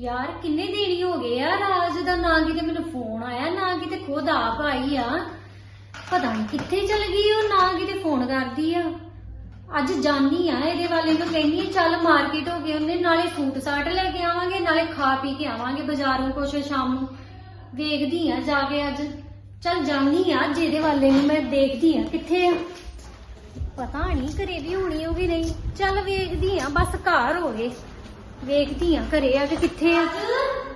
ਯਾਰ ਕਿੰਨੇ ਦਿਨ ਹੀ ਹੋ ਗਏ ਆ, ਰਾਜ ਦਾ ਨਾ ਕਿਤੇ ਮੈਨੂੰ ਫੋਨ ਆਇਆ, ਨਾ ਕਿਤੇ ਖੁਦ ਆਪ ਆਈ ਆ। ਪਤਾ ਨਹੀਂ ਕਿੱਥੇ ਚਲ ਗਈ ਉਹ, ਨਾ ਕਿਤੇ ਫੋਨ ਕਰਦੀ ਆ। ਅੱਜ ਜਾਨੀ ਆ ਇਹਦੇ ਵਾਲੇ ਨੂੰ ਕਹਿੰਦੀ ਚੱਲ ਮਾਰਕੀਟ ਹੋ ਗਏ ਉਹਨੇ, ਨਾਲੇ ਸੂਟ ਸਾਟ ਲੈ ਕੇ ਆਵਾਂਗੇ, ਨਾਲੇ ਖਾ ਪੀ ਕੇ ਆਵਾਂਗੇ ਬਾਜ਼ਾਰੋਂ ਕੁਛ ਸ਼ਾਮ ਨੂੰ। ਵੇਖਦੀ ਆ ਜਾ ਕੇ ਅੱਜ। ਚੱਲ ਜਾਨੀ ਆ ਜਿਹਦੇ ਵਾਲੇ ਨੂੰ, ਮੈਂ ਦੇਖਦੀ ਆ ਕਿੱਥੇ ਆ। ਪਤਾ ਨਹੀਂ ਘਰੇ ਵੀ ਹੋਣੀ ਉਹ ਨਹੀਂ। ਚੱਲ ਵੇਖਦੀ ਆ, ਬਸ ਘਰ ਹੋ ਗਏ ਵੇਖਦੀ ਆ ਘਰੇ ਆ ਕਿ ਕਿੱਥੇ ਆ?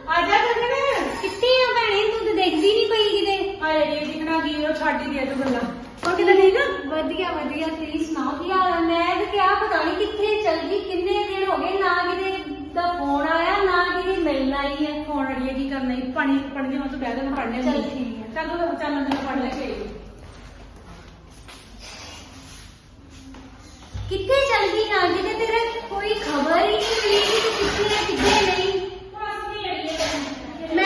ਆ ਜਾ ਗਗਨ ਕਿੱਥੇ ਆ ਭੈਣੇ? ਤੂੰ ਤੇ ਦੇਖਦੀ ਨਹੀਂ ਪਈ ਕਿਤੇ। ਹਾਏ ਰੇ ਦਿਖਣਾ ਕੀ ਉਹ ਛੱਡ ਹੀ ਦੇ ਤੂੰ ਗੱਲਾਂ। ਉਹ ਕਿਦਾਂ ਠੀਕ ਆ? ਵਧੀਆ ਵਧੀਆ ਤੁਸੀਂ ਸੁਣਾਓ ਕੀ ਹਾਲ ਆ? ਮੈਂ ਤੇ ਕਿਹਾ ਪਤਾ ਨਹੀਂ ਕਿੱਥੇ ਚਲ ਗਈ ਕਿੰਨੇ ਦਿਨ ਹੋ ਗਏ ਨਾ ਕਿਤੇ ਦਾ ਫੋਨ ਆਇਆ ਨਾ ਕਿਤੇ ਮਿਲਣ ਹੈ ਫੋਨ ਅੜੀਏ ਕੀ ਕਰਨਾ ਈ? ਪਾਣੀ ਪੜ ਗਿਆ ਤੂੰ ਬਹਿ ਜਾ ਮੈਂ ਪੜ ਲਿਆ ਚੱਲ ਠੀਕ ਆ। ਚੱਲ ਤੂੰ ਚੱਲ ਅੰਦਰ ਪੜ ਲੈ ਕੇ। ਕਿੱਥੇ ਚਲ ਗਈ ਨਾ ਕਿਤੇ? ਤੇਰਾ ਕੋਈ ਖਬਰ ਹੀ ਨਹੀਂ ਮਿਲੀ ਕਿ ਤੂੰ ਕਿੱਥੇ ਹੈ ਕਿੱਥੇ ਨਹੀਂ ਮੈਂ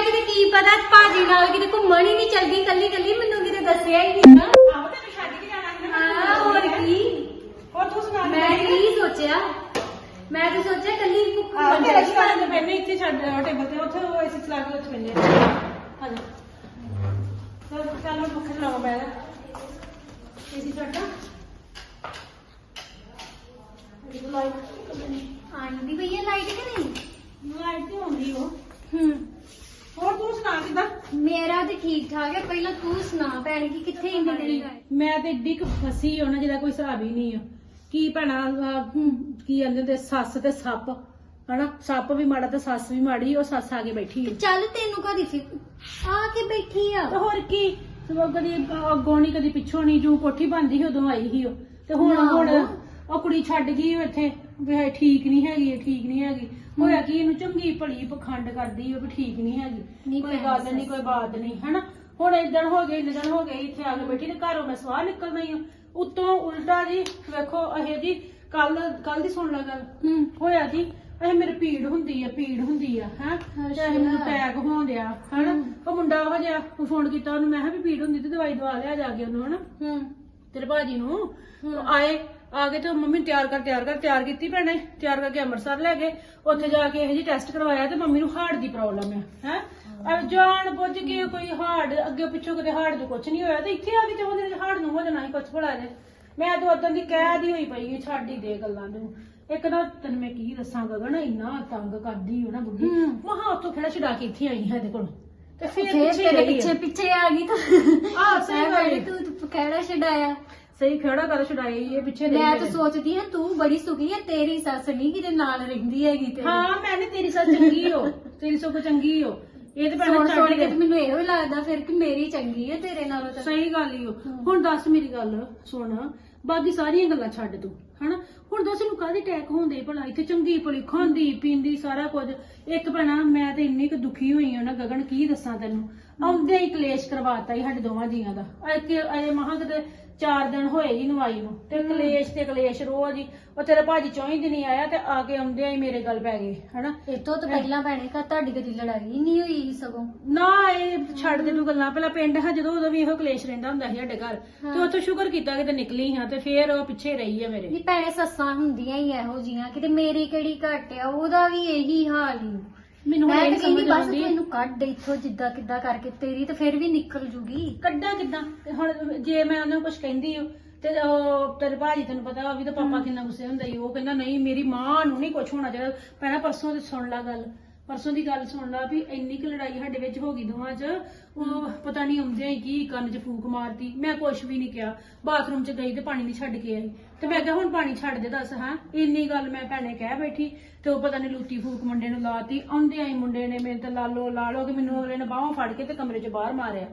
ਤਾਂ ਸੋਚਿਆ ਕਿ ਕੀ ਪਤਾ ਭਾਜੀ ਨਾਲ ਕਿਤੇ ਘੁੰਮਣ ਹੀ ਨਹੀਂ ਚਲ ਗਈ ਕੱਲੀ ਕੱਲੀ ਮੈਨੂੰ ਕਿਤੇ ਦੱਸਿਆ ਹੀ ਨਹੀਂ ਨਾ ਆਹੋ ਤੈਨੂੰ ਛੱਡ ਕੇ ਜਾਣਾ ਸੀ। ਹਾਂ ਹੋਰ ਕੀ? ਹੋਰ ਤੂੰ ਸੁਣਾ ਮੈਂ ਕੀ ਸੋਚਿਆ? ਮੈਂ ਤਾਂ ਸੋਚਿਆ ਕੱਲੀ ਆਹ ਘੁੰਮਣ ਤੇਰਾ ਸ਼ਿਕਾਰ ਦੇ ਬੈਠੇ ਇੱਥੇ ਛੱਡ ਟੇਬਲ ਤੇ ਉੱਥੇ ਉਹ ਐਸੀ ਚਲਾ ਕੇ ਉੱਥੇ ਆ। ਜਾ ਚੱਲ ਚੱਲ ਮੈਂ ਭੁੱਖ ਲਾਵਾ ਬੈ ਇਸੀ ਛੱਡਾਂ। ਆਂਦੀ ਭਈਆ ਲਾਈਟ ਕਿ ਨਹੀਂ ਲਾਈਟ ਤੇ ਹੁੰਦੀ ਉਹ ਹੂੰ ਹੋਰ ਤੂੰ ਸੁਣਾ ਕਿੱਦਾਂ ਮੇਰਾ ਤੇ ਠੀਕ ਠਾਕ ਹੈ ਪਹਿਲਾਂ ਤੂੰ ਸੁਣਾ ਭੈਣ ਕਿ ਕਿੱਥੇ ਇੰਨੇ ਦਿਨ ਗਏ ਮੈਂ ਤੇ ਏਡੀ ਕੁ ਫਸੀ ਉਹਨਾਂ ਜਿਹਦਾ ਕੋਈ ਹਿਸਾਬ ਹੀ ਨਹੀਂ ਆ। ਕੀ ਭੈਣਾ ਕੀ ਕਹਿੰਦੇ ਹੁੰਦੇ ਸੱਸ ਤੇ ਸੱਪ ਹਨਾ? ਸੱਪ ਵੀ ਮਾੜਾ ਤੇ ਸੱਸ ਵੀ ਮਾੜੀ ਉਹ ਸੱਸ ਆ ਕੇ ਬੈਠੀ ਤੇ ਹੈ ਚੱਲ ਤੈਨੂੰ ਕਦੀ ਫਿਰ ਆ ਕੇ ਬੈਠੀ ਆ। ਤੇ ਹੋਰ ਕੀ? ਸਗੋਂ ਕਦੀ ਅੱਗੋਂ ਨਹੀਂ ਕਦੀ ਪਿੱਛੋਂ ਨਹੀਂ ਜੂ ਕੋਠੀ ਬੰਦੀ ਸੀ ਉਦੋਂ ਆਈ ਸੀ ਉਹ। ਤੇ ਹੁਣ। ਹੁਣ ਉਹ ਕੁੜੀ ਛੱਡ ਗਈ ਉਹ ਇੱਥੇ ਵੀ ਇਹ ਠੀਕ ਨਹੀਂ ਹੈਗੀ ਇਹ ਠੀਕ ਨਹੀਂ ਹੈਗੀ। ਹੋਇਆ ਕੀ ਇਹਨੂੰ ਚੰਗੀ ਭਲੀ ਪਖੰਡ ਕਰਦੀ ਉਹ ਵੀ ਠੀਕ ਨਹੀਂ ਹੈਗੀ। ਨਹੀਂ ਕੋਈ ਭੈਣ ਗੱਲ ਨਹੀਂ ਕੋਈ ਬਾਤ ਨਹੀਂ ਹਨਾ? ਹੁਣ ਇਦਾਂ ਹੋ ਗਏ ਇੰਨੇ ਦਿਨ ਹੋ ਗਏ ਇੱਥੇ ਆ ਕੇ ਬੈਠੀ ਤੇ ਘਰੋਂ ਮੈਂ ਸਵਾਹ ਨਿਕਲ ਗਈ ਹਾਂ। ਉੱਤੋਂ ਉਲਟਾ ਜੀ ਵੇਖੋ ਇਹ ਜੀ ਕੱਲ ਕੱਲ ਦੀ ਸੁਣ ਲਾ ਗੱਲ। ਹੂੰ। ਹੋਇਆ ਜੀ ਇਹ ਮੇਰੇ ਪੀੜ ਹੁੰਦੀ ਆ ਪੀੜ ਹੁੰਦੀ ਆ ਹੈ? ਤੇ ਇਹ ਮੈਨੂੰ ਅੱਛਾ। ਟੈਗ ਹੋਣ ਡਿਆ ਹਨਾ ਉਹ ਮੁੰਡਾ ਉਹ ਜਿਹਾ ਉਹ ਫੋਨ ਕੀਤਾ ਉਹਨੂੰ ਮੈਂ ਕਿਹਾ ਵੀ ਪੀੜ ਹੁੰਦੀ ਤੇ ਦਵਾਈ ਦਵਾ ਲਿਆ ਜਾ ਕੇ ਉਹਨੂੰ ਹਨਾ ਹੂੰ। ਤੇਰੇ ਭਾਜੀ ਨੂੰ? ਉਹ ਆਏ ਆ ਕੇ ਤੇ ਉਹ ਮੰਮੀ ਨੂੰ ਤਿਆਰ ਕਰ ਤਿਆਰ ਕਰ ਤਿਆਰ ਕੀਤੀ ਭੈਣੇ ਤਿਆਰ ਕਰਕੇ ਅੰਮ੍ਰਿਤਸਰ ਲੈ ਗਏ। ਉੱਥੇ ਜਾ ਕੇ ਇਹ ਜੀ ਟੈਸਟ ਕਰਵਾਇਆ ਤੇ ਮੰਮੀ ਨੂੰ ਹਾਰਟ ਦੀ ਪ੍ਰੋਬਲਮ ਹੈ? ਹੈ। ਜਾਣ ਬੁੱਝ ਕੇ ਕੋਈ ਹਾਰਟ ਅੱਗੇ ਪਿੱਛੋਂ ਕਿਤੇ ਹਾਰਟ ਤੋਂ ਕੁਝ ਨਹੀਂ ਹੋਇਆ ਤੇ ਇੱਥੇ ਆ ਕੇ ਚਾਹੁੰਦੇ ਨੇ ਹਾਰਟ ਨੂੰ ਹੋ ਜਾਣਾ ਸੀ ਕੁਝ ਭਲਾ ਜੇ। ਮੈਂ ਤਾਂ ਉਦੋਂ ਦੀ ਕਹਿ ਦੀ ਹੋਈ ਪਈ ਹੈ, ਛੱਡ ਹੀ ਦੇ ਗੱਲਾਂ ਨੂੰ। ਇੱਕ ਨਾ ਤੈਨੂੰ ਮੈਂ ਕੀ ਦੱਸਾਂ ਗਗਨ ਇੰਨਾ ਤੰਗ ਕਰਦੀ ਹੋ ਨਾ ਬੁੱਢੀ। ਹੂੰ। ਮਹਾ ਉੱਥੋਂ ਖੜਾ ਛਡਾ ਕੇ ਇੱਥੇ ਆਈ ਹੈ ਇਹਦੇ ਕੋਲ। ਤੇ ਫਿਰ ਪਿੱਛੇ ਤੇਰੇ ਰਹੀ ਪਿੱਛੇ ਹੈ। ਪਿੱਛੇ ਆ ਗਈ ਤਾਂ। ਆਹ, ਸਹੀ ਗੱਲ ਹੈ। ਤੂੰ ਤੂੰ ਕਿਹੜਾ ਛਡਾਇਆ। ਸਹੀ ਖੜਾ ਕਰ ਛਡਾਈ ਇਹ ਪਿੱਛੇ ਰਹੀ ਮੈਂ। ਤਾਂ ਸੋਚਦੀ ਹਾਂ ਤੂੰ ਬੜੀ ਸੁਖੀ ਹੈ ਤੇਰੀ ਸੱਸ ਨਹੀਂ ਕਿਤੇ ਨਾਲ ਰਹਿੰਦੀ ਹੈਗੀ ਤੇ ਹਾਂ ਮੈਨੇ ਤੇਰੀ ਸੱਚ ਚੰਗੀ ਹੋ ਤੇਰੀ ਸੋ ਚੰਗੀ ਹੋ। ਇਹ ਤੇ ਸੁਣ ਭੈਣਾ ਸੁਣ ਕੇ ਤੇ ਮੈਨੂੰ ਇਹੋ ਹੀ ਲੱਗਦਾ ਫਿਰ ਕਿ ਮੇਰੀ ਚੰਗੀ ਹੈ ਤੇਰੇ ਨਾਲੋਂ ਤਾਂ। ਸਹੀ ਗੱਲ ਹੀ। ਹੋ। ਹੁਣ ਦੱਸ ਮੇਰੀ ਗੱਲ ਸੁਣ ਬਾਕੀ ਸਾਰੀਆਂ ਗੱਲਾਂ ਛੱਡ ਤੂੰ। ਹਨਾ? ਹੁਣ ਦੱਸ ਇਹਨੂੰ ਕਾਹਦੇ ਅਟੈਕ ਹੁੰਦੇ ਭਲਾ? ਇੱਥੇ ਚੰਗੀ ਭਲੀ ਖਾਂਦੀ ਪੀਂਦੀ ਸਾਰਾ ਕੁਝ। ਇੱਕ ਭੈਣਾ ਮੈਂ ਤੇ ਇੰਨੀ ਕੁ ਦੁਖੀ ਹੋਈ ਹਾਂ ਨਾ ਗਗਨ ਕੀ ਦੱਸਾਂ ਤੈਨੂੰ? ਆਉਂਦੇ ਹੀ ਕਲੇਸ਼ ਕਰਵਾਤਾ ਹੀ ਸਾਡੇ ਦੋਵਾਂ ਜੀਆਂ ਦਾ। ਅਜੇ ਅਜੇ ਮਹਾਂ ਕਿਤੇ ਚਾਰ ਦਿਨ ਹੋਏ ਹੀ ਨਵਾਈ ਨੂੰ। ਤੇ ਕਲੇਸ਼ ਤੇ ਕਲੇਸ਼ ਰੋਜ਼ ਹੀ ਉਹ ਤੇਰਾ ਭਾਜੀ ਚੌਂ ਹੀ ਦਿਨ ਹੀ ਆਇਆ ਤੇ ਆ ਕੇ ਆਉਂਦਿਆਂ ਹੀ ਮੇਰੇ ਗੱਲ ਪੈ ਗਏ ਹਨਾ? ਇਤੋਂ ਤਾਂ ਪਹਿਲਾਂ ਭੈਣੇ ਕਾ ਤੁਹਾਡੀ ਕਦੀ ਲੜਾਈ ਨਹੀਂ ਹੋਈ ਸਗੋਂ? ਨਾ ਇਹ ਛੱਡ ਦੇ ਤੂੰ ਗੱਲਾਂ। ਪਹਿਲਾਂ ਪਿੰਡ ਹਾਂ ਜਦੋਂ ਉਦੋਂ ਵੀ ਇਹੋ ਕਲੇਸ਼ ਰਹਿੰਦਾ ਹੁੰਦਾ ਸੀ ਸਾਡੇ ਘਰ। ਤੇ ਉੱਥੋਂ ਸ਼ੁਕਰ ਕੀਤਾ ਕਿ ਤੇ ਨਿਕਲੀ ਹਾਂ ਤੇ ਫੇਰ ਉਹ ਪਿੱਛੇ ਰਹੀ ਹੈ ਮੇਰੇ। ਭੈਣੇ ਸੱਸਾਂ ਹੁੰਦੀਆਂ ਹੀ ਇਹੋ ਜੀਆਂ ਕਿਤੇ ਮੇਰੀ ਕਿਹੜੀ ਘੱਟ ਆ ਉਹਦਾ ਵੀ ਇਹੀ ਹਾਲ ਹੀ। ਮੈਨੂੰ ਹੁਣ ਮੈਂ ਇਹ ਤਾਂ ਕਹਿੰਦੀ ਸਮਝ ਬਸ ਆਉਂਦੀ। ਤੂੰ ਇਹਨੂੰ ਕੱਢ ਇੱਥੋਂ ਜਿੱਦਾਂ ਕਿੱਦਾਂ ਕਰਕੇ ਤੇਰੀ ਤਾਂ ਫਿਰ ਵੀ ਨਿਕਲ ਜੂਗੀ। ਕੱਢਾਂ ਕਿੱਦਾਂ? ਤੇ ਹੁਣ ਜੇ ਮੈਂ ਉਹਨੂੰ ਕੁਝ ਕਹਿੰਦੀ ਹਾਂ ਤੇ ਉਹ ਤੇਰੇ ਭਾਜੀ ਤੈਨੂੰ ਪਤਾ ਉਹ ਵੀ ਤਾਂ ਪਾਪਾ ਕਿੰਨਾ ਗੁੱਸੇ ਹੁੰਦਾ ਹੀ ਉਹ ਕਹਿੰਦਾ ਨਹੀਂ ਮੇਰੀ ਮਾਂ ਨੂੰ ਨਹੀਂ ਕੁਝ ਹੋਣਾ ਚਾਹੀਦਾ। ਪਹਿਲਾਂ ਪਰਸੋਂ ਤੇ ਸੁਣ ਲਾ ਗੱਲ। ਪਰਸੋਂ ਦੀ ਗੱਲ ਸੁਣ ਲਾ ਵੀ ਇੰਨੀ ਕੁ ਲੜਾਈ ਸਾਡੇ ਵਿੱਚ ਹੋ ਗਈ ਦੋਵਾਂ 'ਚ। ਉਹ ਪਤਾ ਨਹੀਂ ਆਉਂਦਿਆਂ ਹੀ ਕੀ ਕੰਨ 'ਚ ਫੂਕ ਮਾਰਤੀ। ਮੈਂ ਕੁਝ ਵੀ ਨਹੀਂ ਕਿਹਾ। ਬਾਥਰੂਮ 'ਚ ਗਈ ਤੇ ਪਾਣੀ ਨਹੀਂ ਛੱਡ ਕੇ ਆਈ। ਤੇ ਮੈਂ ਕਿਹਾ ਹੁਣ ਪਾਣੀ ਛੱਡ ਦੇ ਦੱਸ ਹਾਂ? ਇੰਨੀ ਗੱਲ ਮੈਂ ਭੈਣੇ ਕਹਿ ਬੈਠੀ। ਤੇ ਉਹ ਪਤਾ ਨਹੀਂ ਲੂਤੀ ਫੂਕ ਮੁੰਡੇ ਨੂੰ ਲਾਤੀ। ਆਉਂਦਿਆਂ ਹੀ ਮੁੰਡੇ ਨੇ ਮੇਰੇ ਤੇ ਲਾਲੋ ਲਾਲੋ ਕਿ ਮੈਨੂੰ ਅਗਲੇ ਨੇ ਬਾਹਾਂ ਫੜ ਕੇ ਤੇ ਕਮਰੇ 'ਚ ਬਾਹਰ ਮਾਰਿਆ।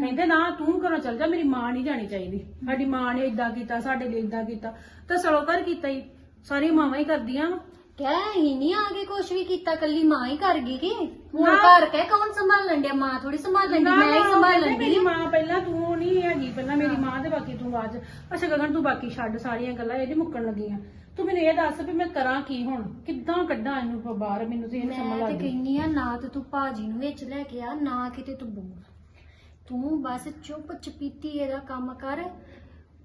ਕਹਿੰਦੇ ਨਾ ਤੂੰ ਘਰੋਂ ਚੱਲ ਜਾ। ਮੇਰੀ ਮਾਂ ਨਹੀਂ ਜਾਣੀ ਚਾਹੀਦੀ। ਸਾਡੀ ਮਾਂ ਨੇ ਇਦਾਂ ਕੀਤਾ ਸਾਡੇ ਲਈ ਇਦਾਂ ਕੀਤਾ। ਤਾਂ ਸਲੋ ਕਰ ਕੀਤਾ ਹੀ। ਸਾਰੀਆਂ ਮਾਵਾਂ ਹੀ ਕਰਦੀਆਂ। ਕਹਿ ਹੀ ਨਹੀਂ ਆਗੇ ਕੁਛ ਵੀ ਕੀਤਾ ਕੱਲੀ ਮਾਂ ਹੀ ਕਰ ਗਈ ਕਿ? ਹੁਣ ਨਾ। ਘਰ ਕਹਿ ਕੌਣ ਸੰਭਾਲਣ ਡਿਆ? ਮਾਂ ਥੋੜੀ ਸੰਭਾਲਣ ਦੀ ਮੈਂ ਹੀ ਸੰਭਾਲਣ ਦੀ ਮੇਰੀ ਮਾਂ ਪਹਿਲਾਂ ਤੂੰ ਨਹੀਂ ਹੈਗੀ ਪਹਿਲਾਂ ਮੇਰੀ ਮਾਂ ਤੇ ਬਾਕੀ ਤੂੰ ਬਾਅਦ 'ਚ। ਅੱਛਾ ਗਗਨ ਤੂੰ ਬਾਕੀ ਛੱਡ ਸਾਰੀਆਂ ਗੱਲਾਂ ਇਹਦੀ ਮੁੱਕਣ ਲੱਗੀਆਂ ਤੂੰ ਮੈਨੂੰ ਇਹ ਦੱਸ ਵੀ ਮੈਂ ਕਰਾਂ ਕੀ ਹੁਣ? ਕਿੱਦਾਂ ਕੱਢਾਂ ਇਹਨੂੰ ਬਾਹਰ? ਮੈਨੂੰ ਤੇ ਇਹ ਨੀ ਸਮਝ ਮੈਂ ਤੇ ਲੱਗਦੀ। ਕਹਿੰਨੀ ਆ ਨਾ ਤੇ ਤੂੰ ਭਾਜੀ ਨੂੰ ਵਿੱਚ ਲੈ ਕੇ ਆ ਨਾ ਕਿਤੇ ਤੂੰ ਬੋਲ ਤੂੰ ਬਸ ਚੁੱਪ ਚਪੀਤੀ ਇਹਦਾ ਕੰਮ ਕਰ।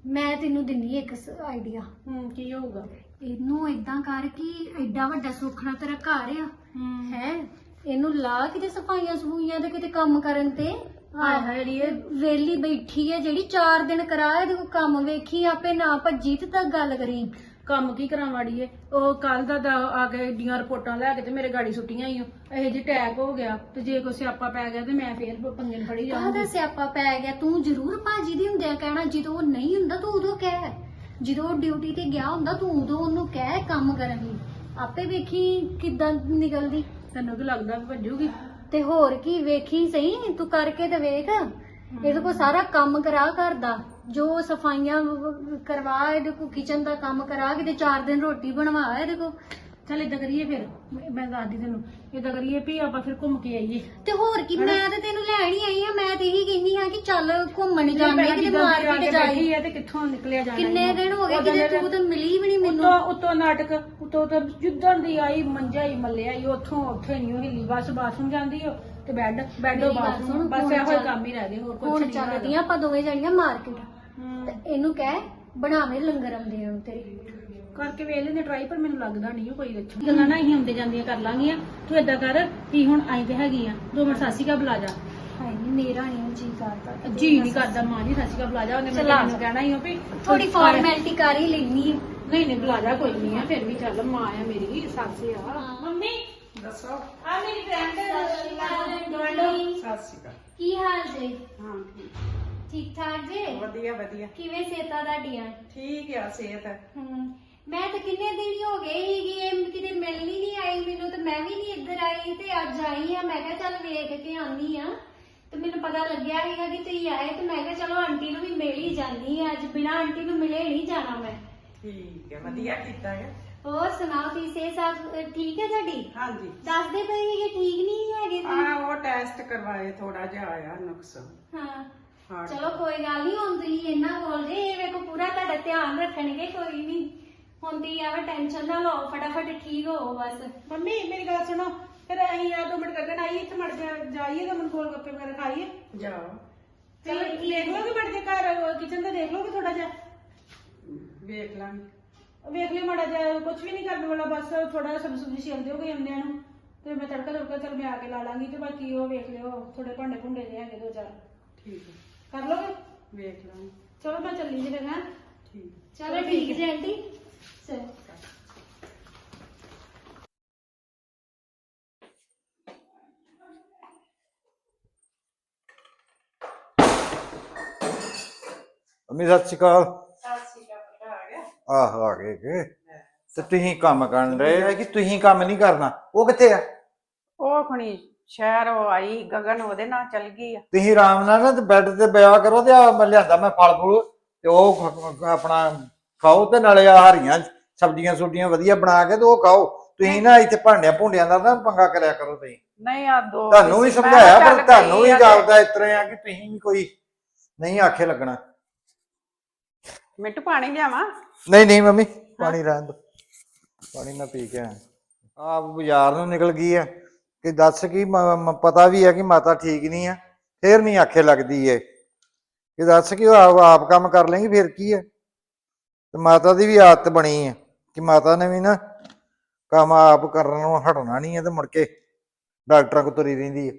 ਮੈਂ ਤੈਨੂੰ ਦਿੰਨੀ ਇੱਕ ਆਈਡੀਆ ਹੂੰ ਕੀ ਹੋਊਗਾ? ਇਹਨੂੰ ਇਦਾਂ ਕਰ ਕਿ ਐਡਾ ਵੱਡਾ ਸੁਖਣਾ ਤੇਰਾ ਘਰ ਆ। ਹੂੰ। ਹੈ? ਇਹਨੂੰ ਲਾ ਕਿਤੇ ਸਫਾਈਆਂ ਸਫੂਈਆਂ ਤੇ ਕਿਤੇ ਕੰਮ ਕਰਨ ਤੇ। ਹਾਏ ਹਾਏ ਅੜੀਏ ਵੇਲੀ ਬੈਠੀ ਹੈ ਜਿਹੜੀ 4 ਦਿਨ ਕਰਾ ਇਹਦੇ ਕੋਲ ਕੰਮ ਵੇਖੀ ਆਪੇ ਨਾ ਭੱਜੀ ਤੇ ਤਾਂ ਗੱਲ ਕਰੀ। ਕੰਮ ਕੀ ਕਰਾਂ ਵਾੜੀਏ ਉਹ ਕੱਲ ਦਾ ਦਾ ਆ ਕੇ ਡੀਆਂ ਰਿਪੋਰਟਾਂ ਲੈ ਕੇ ਤੇ ਮੇਰੇ ਗਾੜੀ ਸੁੱਟੀਆਂ ਹੀ ਇਹ ਜੀ ਟੈਗ ਹੋ ਗਿਆ ਤੇ ਜੇ ਕੋਈ ਸਿਆਪਾ ਪੈ ਗਿਆ ਤੇ ਮੈਂ ਫੇਰ ਪੰਗੇ ਫੜੀ ਕਾਹਦਾ ਜਾਵਾਂਗੀ ਸਿਆਪਾ ਪੈ ਗਿਆ? ਤੂੰ ਜ਼ਰੂਰ ਭਾਜੀ ਦੇ ਹੁੰਦਿਆਂ ਕਹਿਣਾ ਜਦੋਂ ਉਹ ਨਹੀਂ ਹੁੰਦਾ ਤੂੰ ਉਦੋਂ ਕਹਿ। ਜਦੋਂ ਡਿਊਟੀ ਤੇ ਗਿਆ ਹੁੰਦਾ ਤੂੰ ਉਦੋਂ ਉਹਨੂੰ ਕਹਿ ਕੰਮ ਕਰਨ ਲਈ ਆਪੇ ਵੇਖੀ ਕਿੱਦਾਂ ਨਿਕਲਦੀ। ਤੈਨੂੰ ਕੀ ਲੱਗਦਾ ਵੀ ਭੱਜੂਗੀ। ਤੇ ਹੋਰ ਕੀ ਵੇਖੀ ਸਹੀ? ਤੂੰ ਕਰਕੇ ਤੇ ਵੇਖ। ਇਹਦੇ ਕੋ ਸਾਰਾ ਕੰਮ ਕਰਾ ਘਰ ਦਾ ਜੋ ਸਫਾਈਆਂ ਕਰਵਾ ਇਹਦੇ ਕੋ ਕਿਚਨ ਦਾ ਕੰਮ ਕਰਾ ਕਿਤੇ 4 ਦਿਨ ਰੋਟੀ ਬਣਵਾ ਇਹਦੇ ਕੋ ਚੱਲ ਏਦਾਂ ਕਰੀਏ ਫਿਰ ਮੈਂ- ਮੈਂ ਦੱਸਦੀ ਤੈਨੂੰ ਏਦਾਂ ਕਰੀਏ ਵੀ ਆਪਾਂ ਫਿਰ ਘੁੰਮ ਕੇ ਆਈਏ। ਤੇ ਹੋਰ ਕੀ ਮੈਂ ਤੇ ਤੈਨੂੰ ਲੈਣ ਹੀ ਆਈ ਆ ਮੈਂ ਤੇ ਇਹੀ ਕਹਿੰਦੀ ਹਾਂ ਕਿ ਚੱਲ ਘੁੰਮਣ ਜਾਂਦੇ ਮੈਂ ਕਿਤੇ ਆ ਮਾਰਕੀਟ ਜਾਈ ਆ ਤੇ ਕਿੱਥੋਂ ਨਿਕਲਿਆ ਜਾਣਾ ਕਿੰਨੇ। ਦਿਨ ਹੋ ਗਏ ਕਿਤੇ ਤੂੰ ਤਾਂ ਮਿਲੀ ਵੀ ਨਹੀਂ ਮੈਨੂੰ। ਉੱਤੋਂ ਉੱਤੋਂ ਨਾਟਕ ਉੱਤੋਂ ਤਾਂ ਜਿੱਦਣ ਦੀ ਆਈ ਮੰਜਾ ਹੀ ਮੱਲਿਆ ਹੀ ਉੱਥੋਂ ਉੱਥੇ ਨਹੀਂ ਉਹ ਹਿੱਲੀ ਬਸ ਬਾਥਰੂਮ ਜਾਂਦੀ ਹੋ ਤੇ ਬੈੱਡ ਬੈੱਡ ਮੇਰੀ ਗੱਲ ਬਾਥਰੂਮ ਸੁਣ, ਬਸ ਹੁਣ ਇਹੋ ਹੀ ਚੱਲ- ਕੰਮ ਹੀ ਰਹਿ ਗਏ ਹੋਰ ਕੁਝ ਹੁਣ ਨਹੀਂ ਚੱਲਦੀਆਂ ਆਪਾਂ ਦੋਵੇਂ ਜਾਣੀਆਂ ਮਾਰਕੀਟ। ਤੇ ਇਹਨੂੰ ਕਹਿ ਬਣਾਵੇ ਲੰਗਰ ਆਉਂਦੇ ਨੂੰ ਤੇਰੇ। ਕਰਕੇ ਵੇਖ ਲੈਨੇ ਟਰਾਈ ਪਰ ਮੈਨੂੰ ਲੱਗਦਾ ਨਹੀਂ ਕੋਈ ਅੱਛਾ ਗੱਲਾਂ ਨਾ ਅਸੀਂ ਹੁੰਦੇ ਜਾਂਦੀਆਂ ਕਰ ਲਾਂਗੀਆਂ। ਤੂੰ ਏਦਾਂ ਕਰ ਕੀ ਹੁਣ ਆਈ ਤੇ ਹੈਗੀ ਆ। ਦੋ ਮਿੰਟ ਸਾਸੀ ਕਾ ਬੁਲਾ ਜਾ। ਹਾਏ ਨੀ ਮੇਰਾ ਨਹੀਂ ਜੀ ਕਰਦਾ। ਜੀ ਨਹੀਂ ਕਰਦਾ ਮਾਂ ਜੀ ਸਾਸੀ ਕਾ ਬੁਲਾ ਜਾ। ਉਹਨੇ ਚਲਾ। ਮੈਨੂੰ ਕਹਿਣਾ ਹੀ ਆ ਵੀ ਥੋੜੀ ਫਾਰਮੈਲਿਟੀ ਕਰ। ਹੀ ਲੈਣੀ ਨਹੀਂ ਨਹੀਂ ਬੁਲਾ ਜਾ ਕੋਈ ਨਹੀਂ ਆ ਫਿਰ ਵੀ ਚੱਲ ਮਾਂ ਆ ਮੇਰੀ ਸੱਸ ਆ। ਮੰਮੀ ਦੱਸੋ। ਆ ਮੇਰੀ ਫਰੈਂਡ ਸਤਿ ਸ਼੍ਰੀ ਅਕਾਲ ਕੀ ਹਾਲ ਜੇ? ਹਾਂ ਠੀਕ। ਠੀਕ ਠਾਕ ਜੇ? ਵਧੀਆ ਵਧੀਆ। ਕਿਵੇਂ ਸੇਤਾ ਤੁਹਾਡੀਆਂ? ਠੀਕ ਆ ਸਿਹਤ। ਹਮ, ਮੈਂ ਤਾਂ ਕਿੰਨੇ ਦਿਨ ਹੀ ਹੋ ਗਏ ਸੀਗੀ ਇਹ ਕਿਤੇ ਮਿਲਣ ਹੀ ਨਹੀਂ ਆਈ ਮੈਨੂੰ ਤੇ ਮੈਂ ਵੀ ਨਹੀਂ ਇੱਧਰ ਆਈ ਤੇ ਅੱਜ ਆਈ ਆ ਮੈਂ ਕਿਹਾ ਚੱਲ ਵੇਖ ਕੇ ਆਨੀ ਆ। ਤੇ ਮੈਨੂੰ ਪਤਾ ਲੱਗਿਆ ਸੀਗਾ ਕਿ ਤੁਸੀਂ ਆਏ ਤੇ ਮੈਂ ਕਿਹਾ ਚਲੋ ਆਂਟੀ ਨੂੰ ਵੀ ਮਿਲ ਹੀ ਜਾਂਦੀ ਆ ਅੱਜ ਬਿਨਾਂ ਆਂਟੀ ਨੂੰ ਮਿਲੇ ਨਹੀਂ ਜਾਣਾ ਮੈਂ। ਠੀਕ ਹੈ ਵਧੀਆ ਕੀਤਾ ਹੈ ਹੋਰ ਸੁਣਾਓ ਤੁਸੀਂ ਸੇ ਸਾਥ ਠੀਕ ਹੈ ਤੁਹਾਡੀ? ਹਾਂਜੀ। ਦੱਸਦੇ ਪਏ ਸੀਗੇ ਠੀਕ ਨਹੀਂ ਹੈਗੇ ਆ ਤੁਸੀਂ ਉਹ ਟੈਸਟ ਕਰਵਾਏ ਥੋੜਾ ਜਿਹਾ ਆਇਆ ਨੁਕਸ। ਹਾਂ। ਹਾਂ। ਚਲੋ ਕੋਈ ਗੱਲ ਨਹੀਂ ਹੁਣ ਤੁਸੀਂ ਇੰਨਾ ਬੋਲਦੇ ਇਹ ਵੇਖੋ ਪੂਰਾ ਤੁਹਾਡਾ ਧਿਆਨ ਰੱਖਣਗੇ ਕੋਈ ਨਹੀਂ। ਹੁਣ ਤੁਸੀਂ ਐਵੇਂ ਟੈਨਸ਼ਨ ਨਾ ਲਓ ਫਟਾਫਟ ਠੀਕ ਹੋਵੋ ਬਸ। ਮੰਮੀ ਮੇਰੀ ਗੱਲ ਸੁਣੋ ਫਿਰ ਅਸੀਂ ਆ ਦੋ ਮਿੰਟ ਕੱਢਣ ਆਈਏ ਇੱਥੇ ਮੜ ਜਾ ਜਾਈਏ ਤਾਂ ਮਨ ਕੋਲ ਗੱਪੇ ਵਗੈਰਾ ਖਾਈਏ। ਜਾਓ। ਚਲੋ ਦੇਖ ਲੋਗੇ ਮੜ ਜੇ ਘਰ ਕਿਚਨ ਦਾ ਦੇਖ ਲੋਗੇ ਥੋੜਾ ਜਿਹਾ। ਵੇਖ ਲਾਂਗੇ। ਵੇਖ ਲਿਓ ਮੜਾ ਜਿਹਾ ਕੁਝ ਵੀ ਨਹੀਂ ਕਰਨ ਵਾਲਾ ਬਸ ਥੋੜਾ ਜਿਹਾ ਸਬਜ਼ੀ ਸੁਬਜ਼ੀ ਛਿਲ ਦਿਓਗੇ ਆਉਂਦਿਆਂ ਨੂੰ। ਤੇ ਮੈਂ ਤੜਕਾ ਤੜਕਾ ਚਲ ਮੈਂ ਆ ਕੇ ਲਾ ਲਾਂਗੀ ਤੇ ਬਾਕੀ ਉਹ ਵੇਖ ਲਿਓ ਥੋੜੇ ਭਾਂਡੇ ਭੁੰਡੇ ਦੇ ਹੈਗੇ ਦੋ ਚਾਰ। ਠੀਕ ਹੈ। ਕਰ ਲੋਗੇ ਵੇਖ ਲਾਂਗੇ। ਚਲੋ ਮੈਂ ਚੱਲੀ ਜੀ ਫਿਰ ਹੈਂ। ਠੀਕ ਚਲੋ ਠੀਕ ਜੀ ਆਂਟੀ। ਅੰਮੀ ਸਤਿ ਸ਼੍ਰੀ ਅਕਾਲ। ਆਹ ਆ ਗਏ ਕਿ? ਤੇ ਤੁਸੀਂ ਕੰਮ ਕਰਨ ਰਹੇ ਆ ਕਿ ਤੁਸੀਂ ਕੰਮ ਨਹੀਂ ਕਰਨਾ? ਉਹ ਕਿੱਥੇ ਆ? ਉਹ ਖਣੀ ਸ਼ਹਿਰ ਉਹ ਆਈ ਗਗਨ ਉਹਦੇ ਨਾਲ ਚਲ ਗਈ ਆ। ਤੁਸੀਂ ਆਰਾਮ ਨਾਲ ਨਾ ਤੇ ਬੈੱਡ ਤੇ ਬਿਆ ਕਰੋ ਤੇ ਆ ਮੈਂ ਲਿਆਂਦਾ ਮੈਂ ਫਲ ਫੁਲ ਤੇ ਉਹ ਖ- ਆਪਣਾ ਖਾਓ ਤੇ ਨਾਲੇ ਆ ਹਰੀਆਂ ਸਬਜ਼ੀਆਂ ਸੁਬਜ਼ੀਆਂ ਵਧੀਆ ਬਣਾ ਕੇ ਤੇ ਉਹ ਖਾਓ। ਤੁਸੀਂ ਨਾ ਇੱਥੇ ਭਾਂਡਿਆਂ ਭੁੰਡਿਆਂ ਦਾ ਨਾ ਪੰਗਾ ਕਰਿਆ ਕਰੋ ਤੁਸੀਂ। ਨਹੀਂ ਆ ਦੋ ਤੁਹਾਨੂੰ ਵੀ ਸਮਝਾਇਆ ਪਰ ਤੁਹਾਨੂੰ ਵੀ ਆ ਜਾਪਦਾ ਇਸ ਤਰ੍ਹਾਂ ਆ ਕਿ ਤੁਸੀਂ ਵੀ ਕੋਈ ਨਹੀਂ ਆਖੇ ਲੱਗਣਾ। ਮਿੱਠੂ ਪਾਣੀ ਲਿਆਵਾਂ? ਨਹੀਂ ਨਹੀਂ ਮੰਮੀ ਪਾਣੀ ਰਹਿਣ ਦੋ ਪਾਣੀ ਮੈਂ ਪੀ ਕੇ ਆਪ ਬਾਜ਼ਾਰ ਨੂੰ ਨਿਕਲ ਗਈ ਆ। ਕਿ ਦੱਸ ਕੀ ਪਤਾ ਵੀ ਹੈ ਕਿ ਮਾਤਾ ਠੀਕ ਨਹੀਂ ਆ। ਫੇਰ ਨਹੀਂ ਆਖੇ ਲੱਗਦੀ ਏ। ਕਿ ਦੱਸ ਕਿ ਆਪ ਆਪ ਕੰਮ ਕਰ ਲੇਗੀ ਫੇਰ ਕੀ ਹੈ ਤੇ ਮਾਤਾ ਦੀ ਵੀ ਆਦਤ ਬਣੀ ਹੈ ਕਿ ਮਾਤਾ ਨੇ ਵੀ ਨਾ ਕੰਮ ਆਪ ਕਰਨ ਨੂੰ ਹਟਣਾ ਨਹੀਂ ਹੈ ਤੇ ਮੁੜ ਕੇ ਡਾਕਟਰਾਂ ਕੋਲ ਤੁਰੀ ਰਹਿੰਦੀ ਹੈ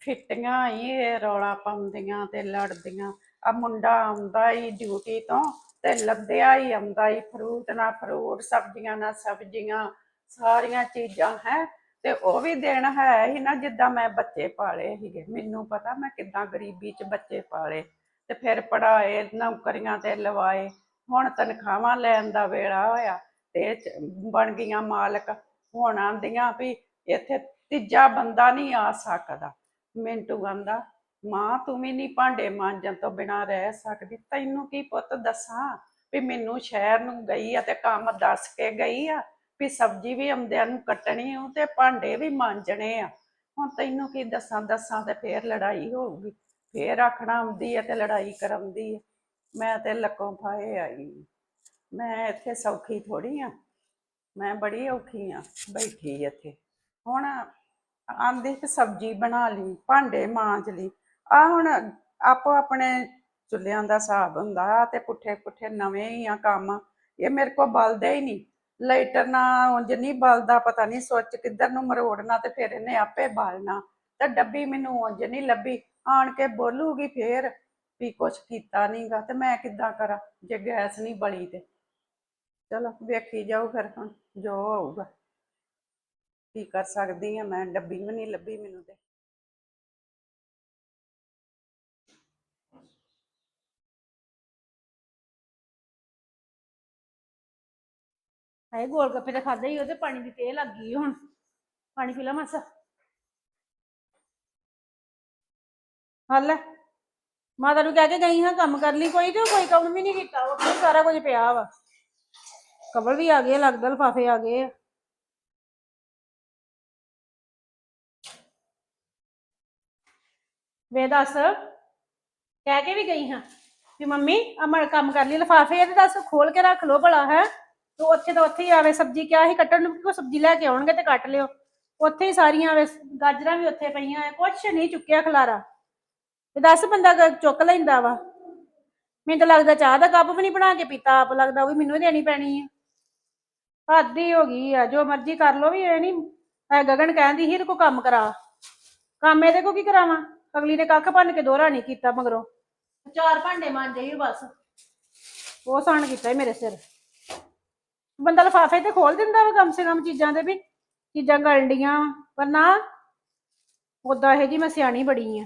ਫਿੱਟੀਆਂ ਇਹ ਰੌਲਾ ਪਾਉਂਦੀਆਂ ਤੇ ਲੜਦੀਆਂ। ਆ ਮੁੰਡਾ ਆਉਂਦਾ ਹੀ ਡਿਊਟੀ ਤੋਂ ਤੇ ਲੱਭਿਆ ਹੀ ਆਉਂਦਾ ਹੀ, ਫਰੂਟ ਨਾ ਫਰੂਟ, ਸਬਜ਼ੀਆਂ ਨਾ ਸਬਜ਼ੀਆਂ, ਸਾਰੀਆਂ ਚੀਜ਼ਾਂ ਹੈ। ਤੇ ਉਹ ਵੀ ਦਿਨ ਹੈ ਹੀ ਨਾ ਜਿੱਦਾਂ ਮੈਂ ਬੱਚੇ ਪਾਲੇ ਸੀਗੇ। ਮੈਨੂੰ ਪਤਾ ਮੈਂ ਕਿੱਦਾਂ ਗਰੀਬੀ 'ਚ ਬੱਚੇ ਪਾਲੇ ਤੇ ਫਿਰ ਪੜਾਏ ਨੌਕਰੀਆਂ ਤੇ ਲਵਾਏ, ਹੁਣ ਤਨਖਾਹਾਂ ਲੈਣ ਦਾ ਵੇਲਾ ਹੋਇਆ ਤੇ ਬਣ ਗਈਆਂ ਮਾਲਕ। ਹੁਣ ਆਂਦੀਆਂ ਵੀ ਇੱਥੇ ਤੀਜਾ ਬੰਦਾ ਨਹੀਂ ਆ ਸਕਦਾ। ਮਿੰਟੂ ਕਹਿੰਦਾ ਮਾਂ, ਤੂੰ ਵੀ ਨਹੀਂ ਭਾਂਡੇ ਮਾਂਜਣ ਤੋਂ ਬਿਨਾ ਰਹਿ ਸਕਦੀ। ਤੈਨੂੰ ਕੀ ਪੁੱਤ ਦੱਸਾਂ ਵੀ ਮੈਨੂੰ ਸ਼ਹਿਰ ਨੂੰ ਗਈ ਆ ਤੇ ਕੰਮ ਦੱਸ ਕੇ ਗਈ ਆ? ਵੀ ਸਬਜ਼ੀ ਵੀ ਆਉਂਦਿਆਂ ਨੂੰ ਕੱਟਣੀ ਉਹ ਤੇ ਭਾਂਡੇ ਵੀ ਮਾਂਜਣੇ ਆ। ਹੁਣ ਤੈਨੂੰ ਕੀ ਦੱਸਾਂ ਦੱਸਾਂ ਤੇ ਫੇਰ ਲੜਾਈ ਹੋਊਗੀ। ਫੇਰ ਆਖਣਾ ਆਉਂਦੀ ਆ ਤੇ ਲੜਾਈ ਕਰਾਉਂਦੀ ਆ। ਮੈਂ ਤੇ ਲੱਕੋਂ ਫਾਏ ਆਈ। ਮੈਂ ਇੱਥੇ ਸੌਖੀ ਥੋੜੀ ਆ। ਮੈਂ ਬੜੀ ਔਖੀ ਆ, ਬੈਠੀ ਇੱਥੇ। ਹੁਣ ਆਂਦੀ ਕਿ ਸਬਜ਼ੀ ਬਣਾ ਲਈ, ਭਾਂਡੇ ਮਾਂਜ ਲਈ। ਆ ਹੁਣ ਆਪੋ ਆਪਣੇ ਚੁੱਲ੍ਹਿਆਂ ਦਾ ਹਿਸਾਬ ਹੁੰਦਾ ਤੇ ਪੁੱਠੇ ਪੁੱਠੇ ਨਵੇਂ ਹੀ ਆ ਕੰਮ। ਇਹ ਮੇਰੇ ਕੋ ਬਲਦੇ ਹੀ ਨਹੀਂ। ਲਾਈਟਰ ਨਾ ਉਂਝ ਨਹੀਂ ਬਲਦਾ, ਪਤਾ ਨਹੀਂ ਸੁੱਚ ਕਿੱਧਰ ਨੂੰ ਮਰੋੜਨਾ ਤੇ ਫਿਰ ਇਹਨੇ ਆਪੇ ਬਾਲਣਾ। ਤੇ ਡੱਬੀ ਮੈਨੂੰ ਉਂਝ ਨਹੀਂ ਲੱਭੀ। ਆਣ ਕੇ ਬੋਲੂਗੀ ਫੇਰ ਵੀ ਕੁਛ ਕੀਤਾ ਨਹੀਂਗਾ ਤੇ ਮੈਂ ਕਿੱਦਾਂ ਕਰਾਂ ਜੇ ਗੈਸ ਨਹੀਂ ਬਲੀ ਤੇ। ਚਲੋ ਵੇਖੀ ਜਾਓ ਫਿਰ ਹੁਣ, ਜੋ ਹੋਊਗਾ। ਕੀ ਕਰ ਸਕਦੀ ਆ ਮੈਂ, ਡੱਬੀ ਵੀ ਨਹੀਂ ਲੱਭੀ ਮੈਨੂੰ ਤੇ। ਹਾਏ, ਗੋਲ ਗੱਪੇ ਤਾਂ ਖਾਦੇ ਹੀ, ਉਹਦੇ ਪਾਣੀ ਦੀ ਤੇਹ ਲੱਗ ਗਈ ਹੁਣ। ਪਾਣੀ ਪੀ ਲਾ ਮਾਸਾ। ਹੱਲ ਮਾਤਾ ਨੂੰ ਕਹਿ ਕੇ ਗਈ ਹਾਂ, ਕੰਮ ਕਰ ਲਈ ਕੋਈ ਤੇ ਕੋਈ ਕੰਮ ਵੀ ਨਹੀਂ ਕੀਤਾ, ਉਹ ਸਾਰਾ ਕੁਝ ਪਿਆ ਵਾ। ਕਵਰ ਵੀ ਆ ਗਏ, ਲੱਗਦਾ ਲਫਾਫੇ ਆ ਗਏ ਆ। ਵੇ ਦੱਸ, ਕਹਿ ਕੇ ਵੀ ਗਈ ਹਾਂ ਵੀ ਮੰਮੀ ਅਮਰ ਕੰਮ ਕਰ ਲਈ ਲਫਾਫੇ ਇਹ ਤੇ ਦੱਸ, ਖੋਲ ਕੇ ਰੱਖ ਲੋ ਭਲਾ, ਹੈ। ਤੂੰ ਉੱਥੇ ਤਾਂ ਉੱਥੇ ਹੀ ਆਵੇ, ਸਬਜ਼ੀ ਕਿਆ ਹੀ ਕੱਟਣ ਨੂੰ ਕੋਈ ਸਬਜ਼ੀ ਲੈ ਕੇ ਆਉਣਗੇ ਤੇ ਕੱਟ ਲਿਓ। ਉੱਥੇ ਹੀ ਸਾਰੀਆਂ ਆਵੇ ਗਾਜਰਾਂ ਵੀ ਉੱਥੇ ਪਈਆਂ ਐ, ਕੁਛ ਨਹੀਂ ਚੁੱਕਿਆ ਖਲਾਰਾ। ਤੇ ਦੱਸ ਬੰਦਾ ਗ- ਚੁੱਕ ਲੈਂਦਾ ਵਾ। ਮੈਨੂੰ ਤਾਂ ਲੱਗਦਾ ਚਾਹ ਦਾ ਕੱਪ ਵੀ ਨਹੀਂ ਬਣਾ ਕੇ ਪੀਤਾ, ਆਪ ਲੱਗਦਾ ਉਹ ਵੀ ਮੈਨੂੰ ਦੇਣੀ ਪੈਣੀ ਆ ਹੱਦ ਹੀ ਹੋ ਗਈ ਆ, ਜੋ ਮਰਜ਼ੀ ਕਰ ਲੋ ਵੀ, ਇਹ ਨਹੀਂ ਗਗਨ ਕਹਿੰਦੀ ਸੀ ਇਹਦੇ ਕੋ ਕੰਮ ਕਰਾ। ਕੰਮ ਇਹਦੇ ਕੋ ਕੀ ਕਰਾਵਾਂ? ਅਗਲੀ ਨੇ ਕੱਖ ਭੰਨ ਕੇ ਦੋਹਰਾ ਨਹੀਂ ਕੀਤਾ ਮਗਰੋਂ। ਚਾਰ ਭਾਂਡੇ ਮਾਂਜੇ ਹੀ ਬਸ। ਉਹ ਸਾਨ ਕੀਤਾ ਈ ਮੇਰੇ ਸਿਰ। ਬੰਦਾ ਲਫਾਫੇ ਤੇ ਖੋਲ ਦਿੰਦਾ ਵਾ ਕਮ ਸੇ ਕਮ ਚੀਜ਼ਾਂ ਦੇ ਵੀ, ਚੀਜ਼ਾਂ ਗਲਣ ਡੀਆਂ ਪਰ ਨਾ ਉਦਾਂ ਇਹ ਜੀ ਮੈਂ ਸਿਆਣੀ ਬੜੀ ਆ।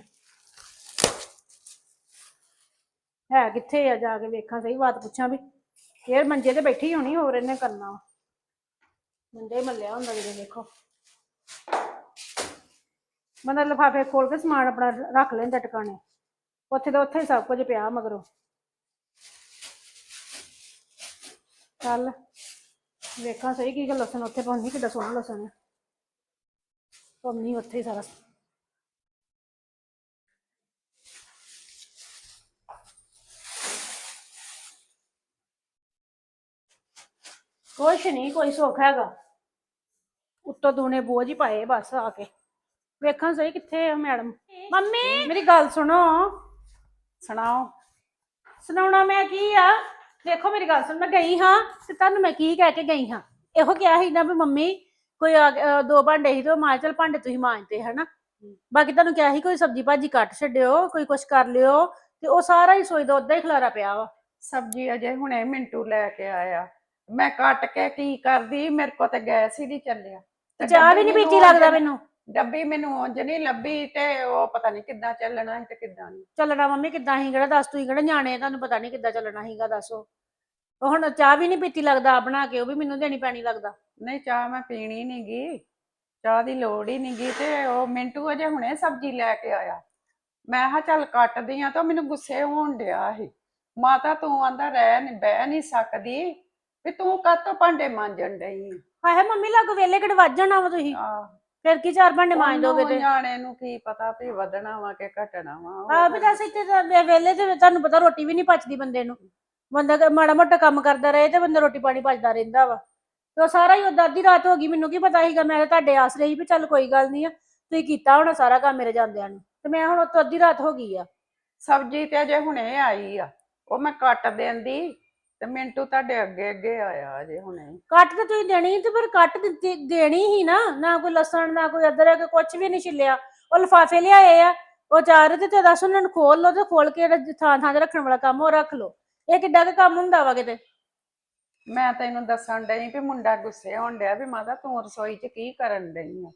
ਹੈ ਕਿੱਥੇ ਆ ਜਾ ਕੇ ਵੇਖਾਂ, ਸਹੀ ਬਾਤ ਪੁੱਛਾਂ ਵੀ। ਫੇਰ ਮੰਜੇ ਤੇ ਬੈਠੀ ਹੋਣੀ, ਹੋਰ ਇਹਨੇ ਕਰਨਾ ਵਾ। ਮੰਜੇ ਹੀ ਮੱਲਿਆ ਹੁੰਦਾ ਜਦੋਂ ਦੇਖੋ ਬੰਦਾ ਲਫਾਫੇ ਖੋਲ ਕੇ ਸਮਾਨ ਆਪਣਾ ਰੱਖ ਲੈਂਦਾ ਟਿਕਾਣੇ। ਉੱਥੇ ਤਾਂ ਉੱਥੇ ਹੀ ਸਭ ਕੁਝ ਪਿਆ ਮਗਰੋਂ। ਚੱਲ। ਵੇਖਾਂ ਸਹੀ ਕੀ ਗੱਲ ਲਸਣ ਉੱਥੇ ਪਾਉਣੀ ਕਿੱਡਾ ਸੋਹਣਾ ਲਸਣ ਹੈ ਪਾਉਣੀ ਉੱਥੇ ਹੀ ਸਾਰਾ। ਕੁਛ ਨਹੀਂ ਕੋਈ ਸੁੱਖ ਹੈਗਾ। ਉੱਤੋਂ ਦੂਨੇ ਬੋਝ ਹੀ ਪਾਏ ਬਸ ਆ ਕੇ। ਵੇਖਾਂ ਸਹੀ ਕਿੱਥੇ ਆ ਮੈਡਮ। ਮੰਮੀ! ਮੇਰੀ ਗੱਲ ਸੁਣੋ। ਸੁਣਾਓ। ਸੁਣਾਉਣਾ ਮੈਂ ਕੀ ਆ? ਦੇਖੋ ਮੇਰੀ ਗੱਲ ਸੁਣ ਮੈਂ ਗਈ ਹਾਂ ਤੇ ਤੁਹਾਨੂੰ ਮੈਂ ਕੀ ਕਹਿ ਕੇ ਗਈ ਹਾਂ। ਇਹੋ ਕਿਹਾ ਸੀ ਨਾ ਵੀ ਮੰਮੀ ਕੋਈ ਆ ਗਿਆ- ਅਹ ਦੋ ਭਾਂਡੇ ਸੀ ਤੇ ਉਹ ਮਾਂ ਚਲ ਭਾਂਡੇ ਤੁਸੀਂ ਮਾਂਜਦੇ ਹਨਾ? ਬਾਕੀ ਤੁਹਾਨੂੰ ਕਿਹਾ ਸੀ ਕੋਈ ਸਬਜ਼ੀ ਭਾਜੀ ਕੱਟ ਛੱਡਿਓ ਕੋਈ ਕੁਛ ਕਰ ਲਿਓ ਤੇ ਉਹ ਸਾਰਾ ਹੀ ਸੋਈ ਦਾ ਉਦਾਂ ਹੀ ਖਲਾਰਾ ਪਿਆ ਵਾ। ਸਬਜ਼ੀ ਅਜੇ ਹੁਣੇ ਮਿੰਟੂ ਲੈ ਕੇ ਆਇਆ। ਮੈਂ ਕੱਟ ਕੇ ਕੀ ਕਰਦੀ ਮੇਰੇ ਕੋ ਤੇ ਗੈਸ ਹੀ ਨਹੀਂ ਚੱਲਿਆ। ਤੇ ਚਾਹ ਵੀ ਨਹੀਂ ਪੀਤੀ ਲੱਗਦਾ ਮੈਨੂੰ? ਡੱਬੀ ਮੈਨੂੰ ਉਂਝ ਨਹੀਂ ਲੱਭੀ ਤੇ ਉਹ ਪਤਾ ਨਹੀਂ ਕਿੱਦਾਂ ਚੱਲਣਾ ਸੀ ਤੇ ਕਿੱਦਾਂ ਨਹੀਂ। ਚੱਲਣਾ ਮੰਮੀ ਕਿੱਦਾਂ ਹੀ ਕਿਹੜਾ ਦੱਸ ਤੂੰ ਕਿਹੜਾ ਨਿਆਣੇ ਆ, ਤੁਹਾਨੂੰ ਪਤਾ ਨਹੀਂ ਕਿੱਦਾਂ ਚੱਲਣਾ ਸੀਗਾ ਦੱਸੋ। ਉਹ ਹੁਣ ਚਾਹ ਵੀ ਨਹੀਂ ਪੀਤੀ ਲੱਗਦਾ ਆਪ ਬਣਾ ਕੇ ਉਹ ਵੀ ਮੈਨੂੰ ਦੇਣੀ ਪੈਣੀ ਲੱਗਦਾ। ਨਹੀਂ ਚਾਹ ਮੈਂ ਪੀਣੀ ਨੀ ਗੀ। ਚਾਹ ਦੀ ਲੋੜ ਹੀ ਨੀ ਗੀ ਤੇ ਉਹ ਮਿੰਟੂ ਅਜੇ ਹੁਣੇ ਸਬਜ਼ੀ ਲੈ ਕੇ ਆਇਆ। ਮੈਂ ਕਿਹਾ ਚੱਲ ਕੱਟਦੀ ਆ ਤਾਂ ਮੈਨੂੰ ਗੁੱਸੇ ਹੋਣ ਡਿਆ ਸੀ। ਮਾਤਾ ਤੂੰ ਆਂਦਾ ਰਹਿ ਨਹੀਂ ਬਹਿ ਨਹੀਂ ਸਕਦੀ ਵੀ ਤੂੰ ਕਾਹਤੋਂ ਭਾਂਡੇ ਮਾਂਜਣ ਡਈ ਹਾਏ ਮੰਮੀ ਲੱਗ ਵੇਲੇ ਕਿਹੜੇ ਜਾਣਾ ਵਾ ਤੁਸੀਂ। ਆ ਫਿਰ ਕੀ ਚਾਰ ਭਾਂਡੇ ਮਾਂਜ ਦੋਗੇ ਉਹਨੂੰ ਤੇ? ਨਿਆਣੇ ਨੂੰ ਕੀ ਪਤਾ ਵੀ ਵਧਣਾ ਵਾ ਕਿ ਘਟਣਾ ਵਾ ਉਹ ਆ ਵੀ ਦੱਸ ਇੱਥੇ ਤਾਂ ਵੇ- ਵੇਲੇ ਤੇ ਤੁਹਾਨੂੰ ਪਤਾ ਰੋਟੀ ਵੀ ਨਹੀਂ ਪਚਦੀ ਬੰਦੇ ਨੂੰ। ਬੰਦਾ ਕ- ਮਾੜਾ ਮੋਟਾ ਕੰਮ ਕਰਦਾ ਰਹੇ ਤੇ ਬੰਦਾ ਰੋਟੀ ਪਾਣੀ ਪਚਦਾ ਰਹਿੰਦਾ ਵਾ। ਤੇ ਉਹ ਸਾਰਾ ਹੀ ਉਦਾਂ ਅੱਧੀ ਰਾਤ ਹੋ ਗਈ ਮੈਨੂੰ ਕੀ ਪਤਾ ਸੀਗਾ? ਮੈਂ ਤਾਂ ਤੁਹਾਡੇ ਆਸ ਰਹੀ ਵੀ ਚੱਲ ਕੋਈ ਗੱਲ ਨਹੀਂ ਆ ਤੁਸੀਂ ਕੀਤਾ ਹੋਣਾ ਸਾਰਾ ਕੰਮ ਮੇਰੇ ਜਾਂਦਿਆਂ ਨੂੰ। ਤੇ ਮੈਂ ਹੁਣ ਉੱਤੋਂ ਅੱਧੀ ਰਾਤ ਹੋ ਗਈ ਆ। ਸਬਜ਼ੀ ਤੇ ਅਜੇ ਹੁਣੇ ਆਈ ਆ ਉਹ ਮੈਂ ਕੱਟ ਦੇਂਦੀ। ਤੇ ਮਿੰਟੂ ਤੁਹਾਡੇ ਅੱਗੇ ਅੱਗੇ ਆਇਆ ਅਜੇ ਹੁਣੇ। ਕੱਟ ਤੇ ਤੁਸੀਂ ਦੇਣੀ ਸੀ ਤੇ ਫਿਰ ਕੱਟ ਦਿੱਤੀ ਦੇਣੀ ਹੀ ਨਾ ਨਾ ਕੋਈ ਲਸਣ ਨਾ ਕੋਈ ਅਦਰਕ ਕੁਝ ਵੀ ਨਹੀਂ ਛਿੱਲਿਆ। ਉਹ ਲਿਫਾਫੇ ਲਿਆਏ ਆ ਉਹ ਚਾਰ ਤੇ ਤੇ ਦੱਸ ਉਹਨਾਂ ਨੂੰ ਖੋਲ ਲਓ ਤੇ ਖੋਲ ਕੇ ਜਿਹੜਾ ਥਾਂ ਥਾਂ ਤੇ ਰੱਖਣ ਵਾਲਾ ਕੰਮ ਉਹ ਰੱਖ ਲਓ। ਇਹ ਕਿੱਡਾ ਕੁ ਕੰਮ ਹੁੰਦਾ ਵਾ ਕਿਤੇ? ਮੈਂ ਤੈਨੂੰ ਦੱਸਣ ਡਈ ਵੀ ਮੁੰਡਾ ਗੁੱਸੇ ਹੋਣ ਡਿਆ ਵੀ ਮਾਤਾ ਤੂੰ ਰਸੋਈ 'ਚ ਕੀ ਕਰਨ ਡਈ ਆ?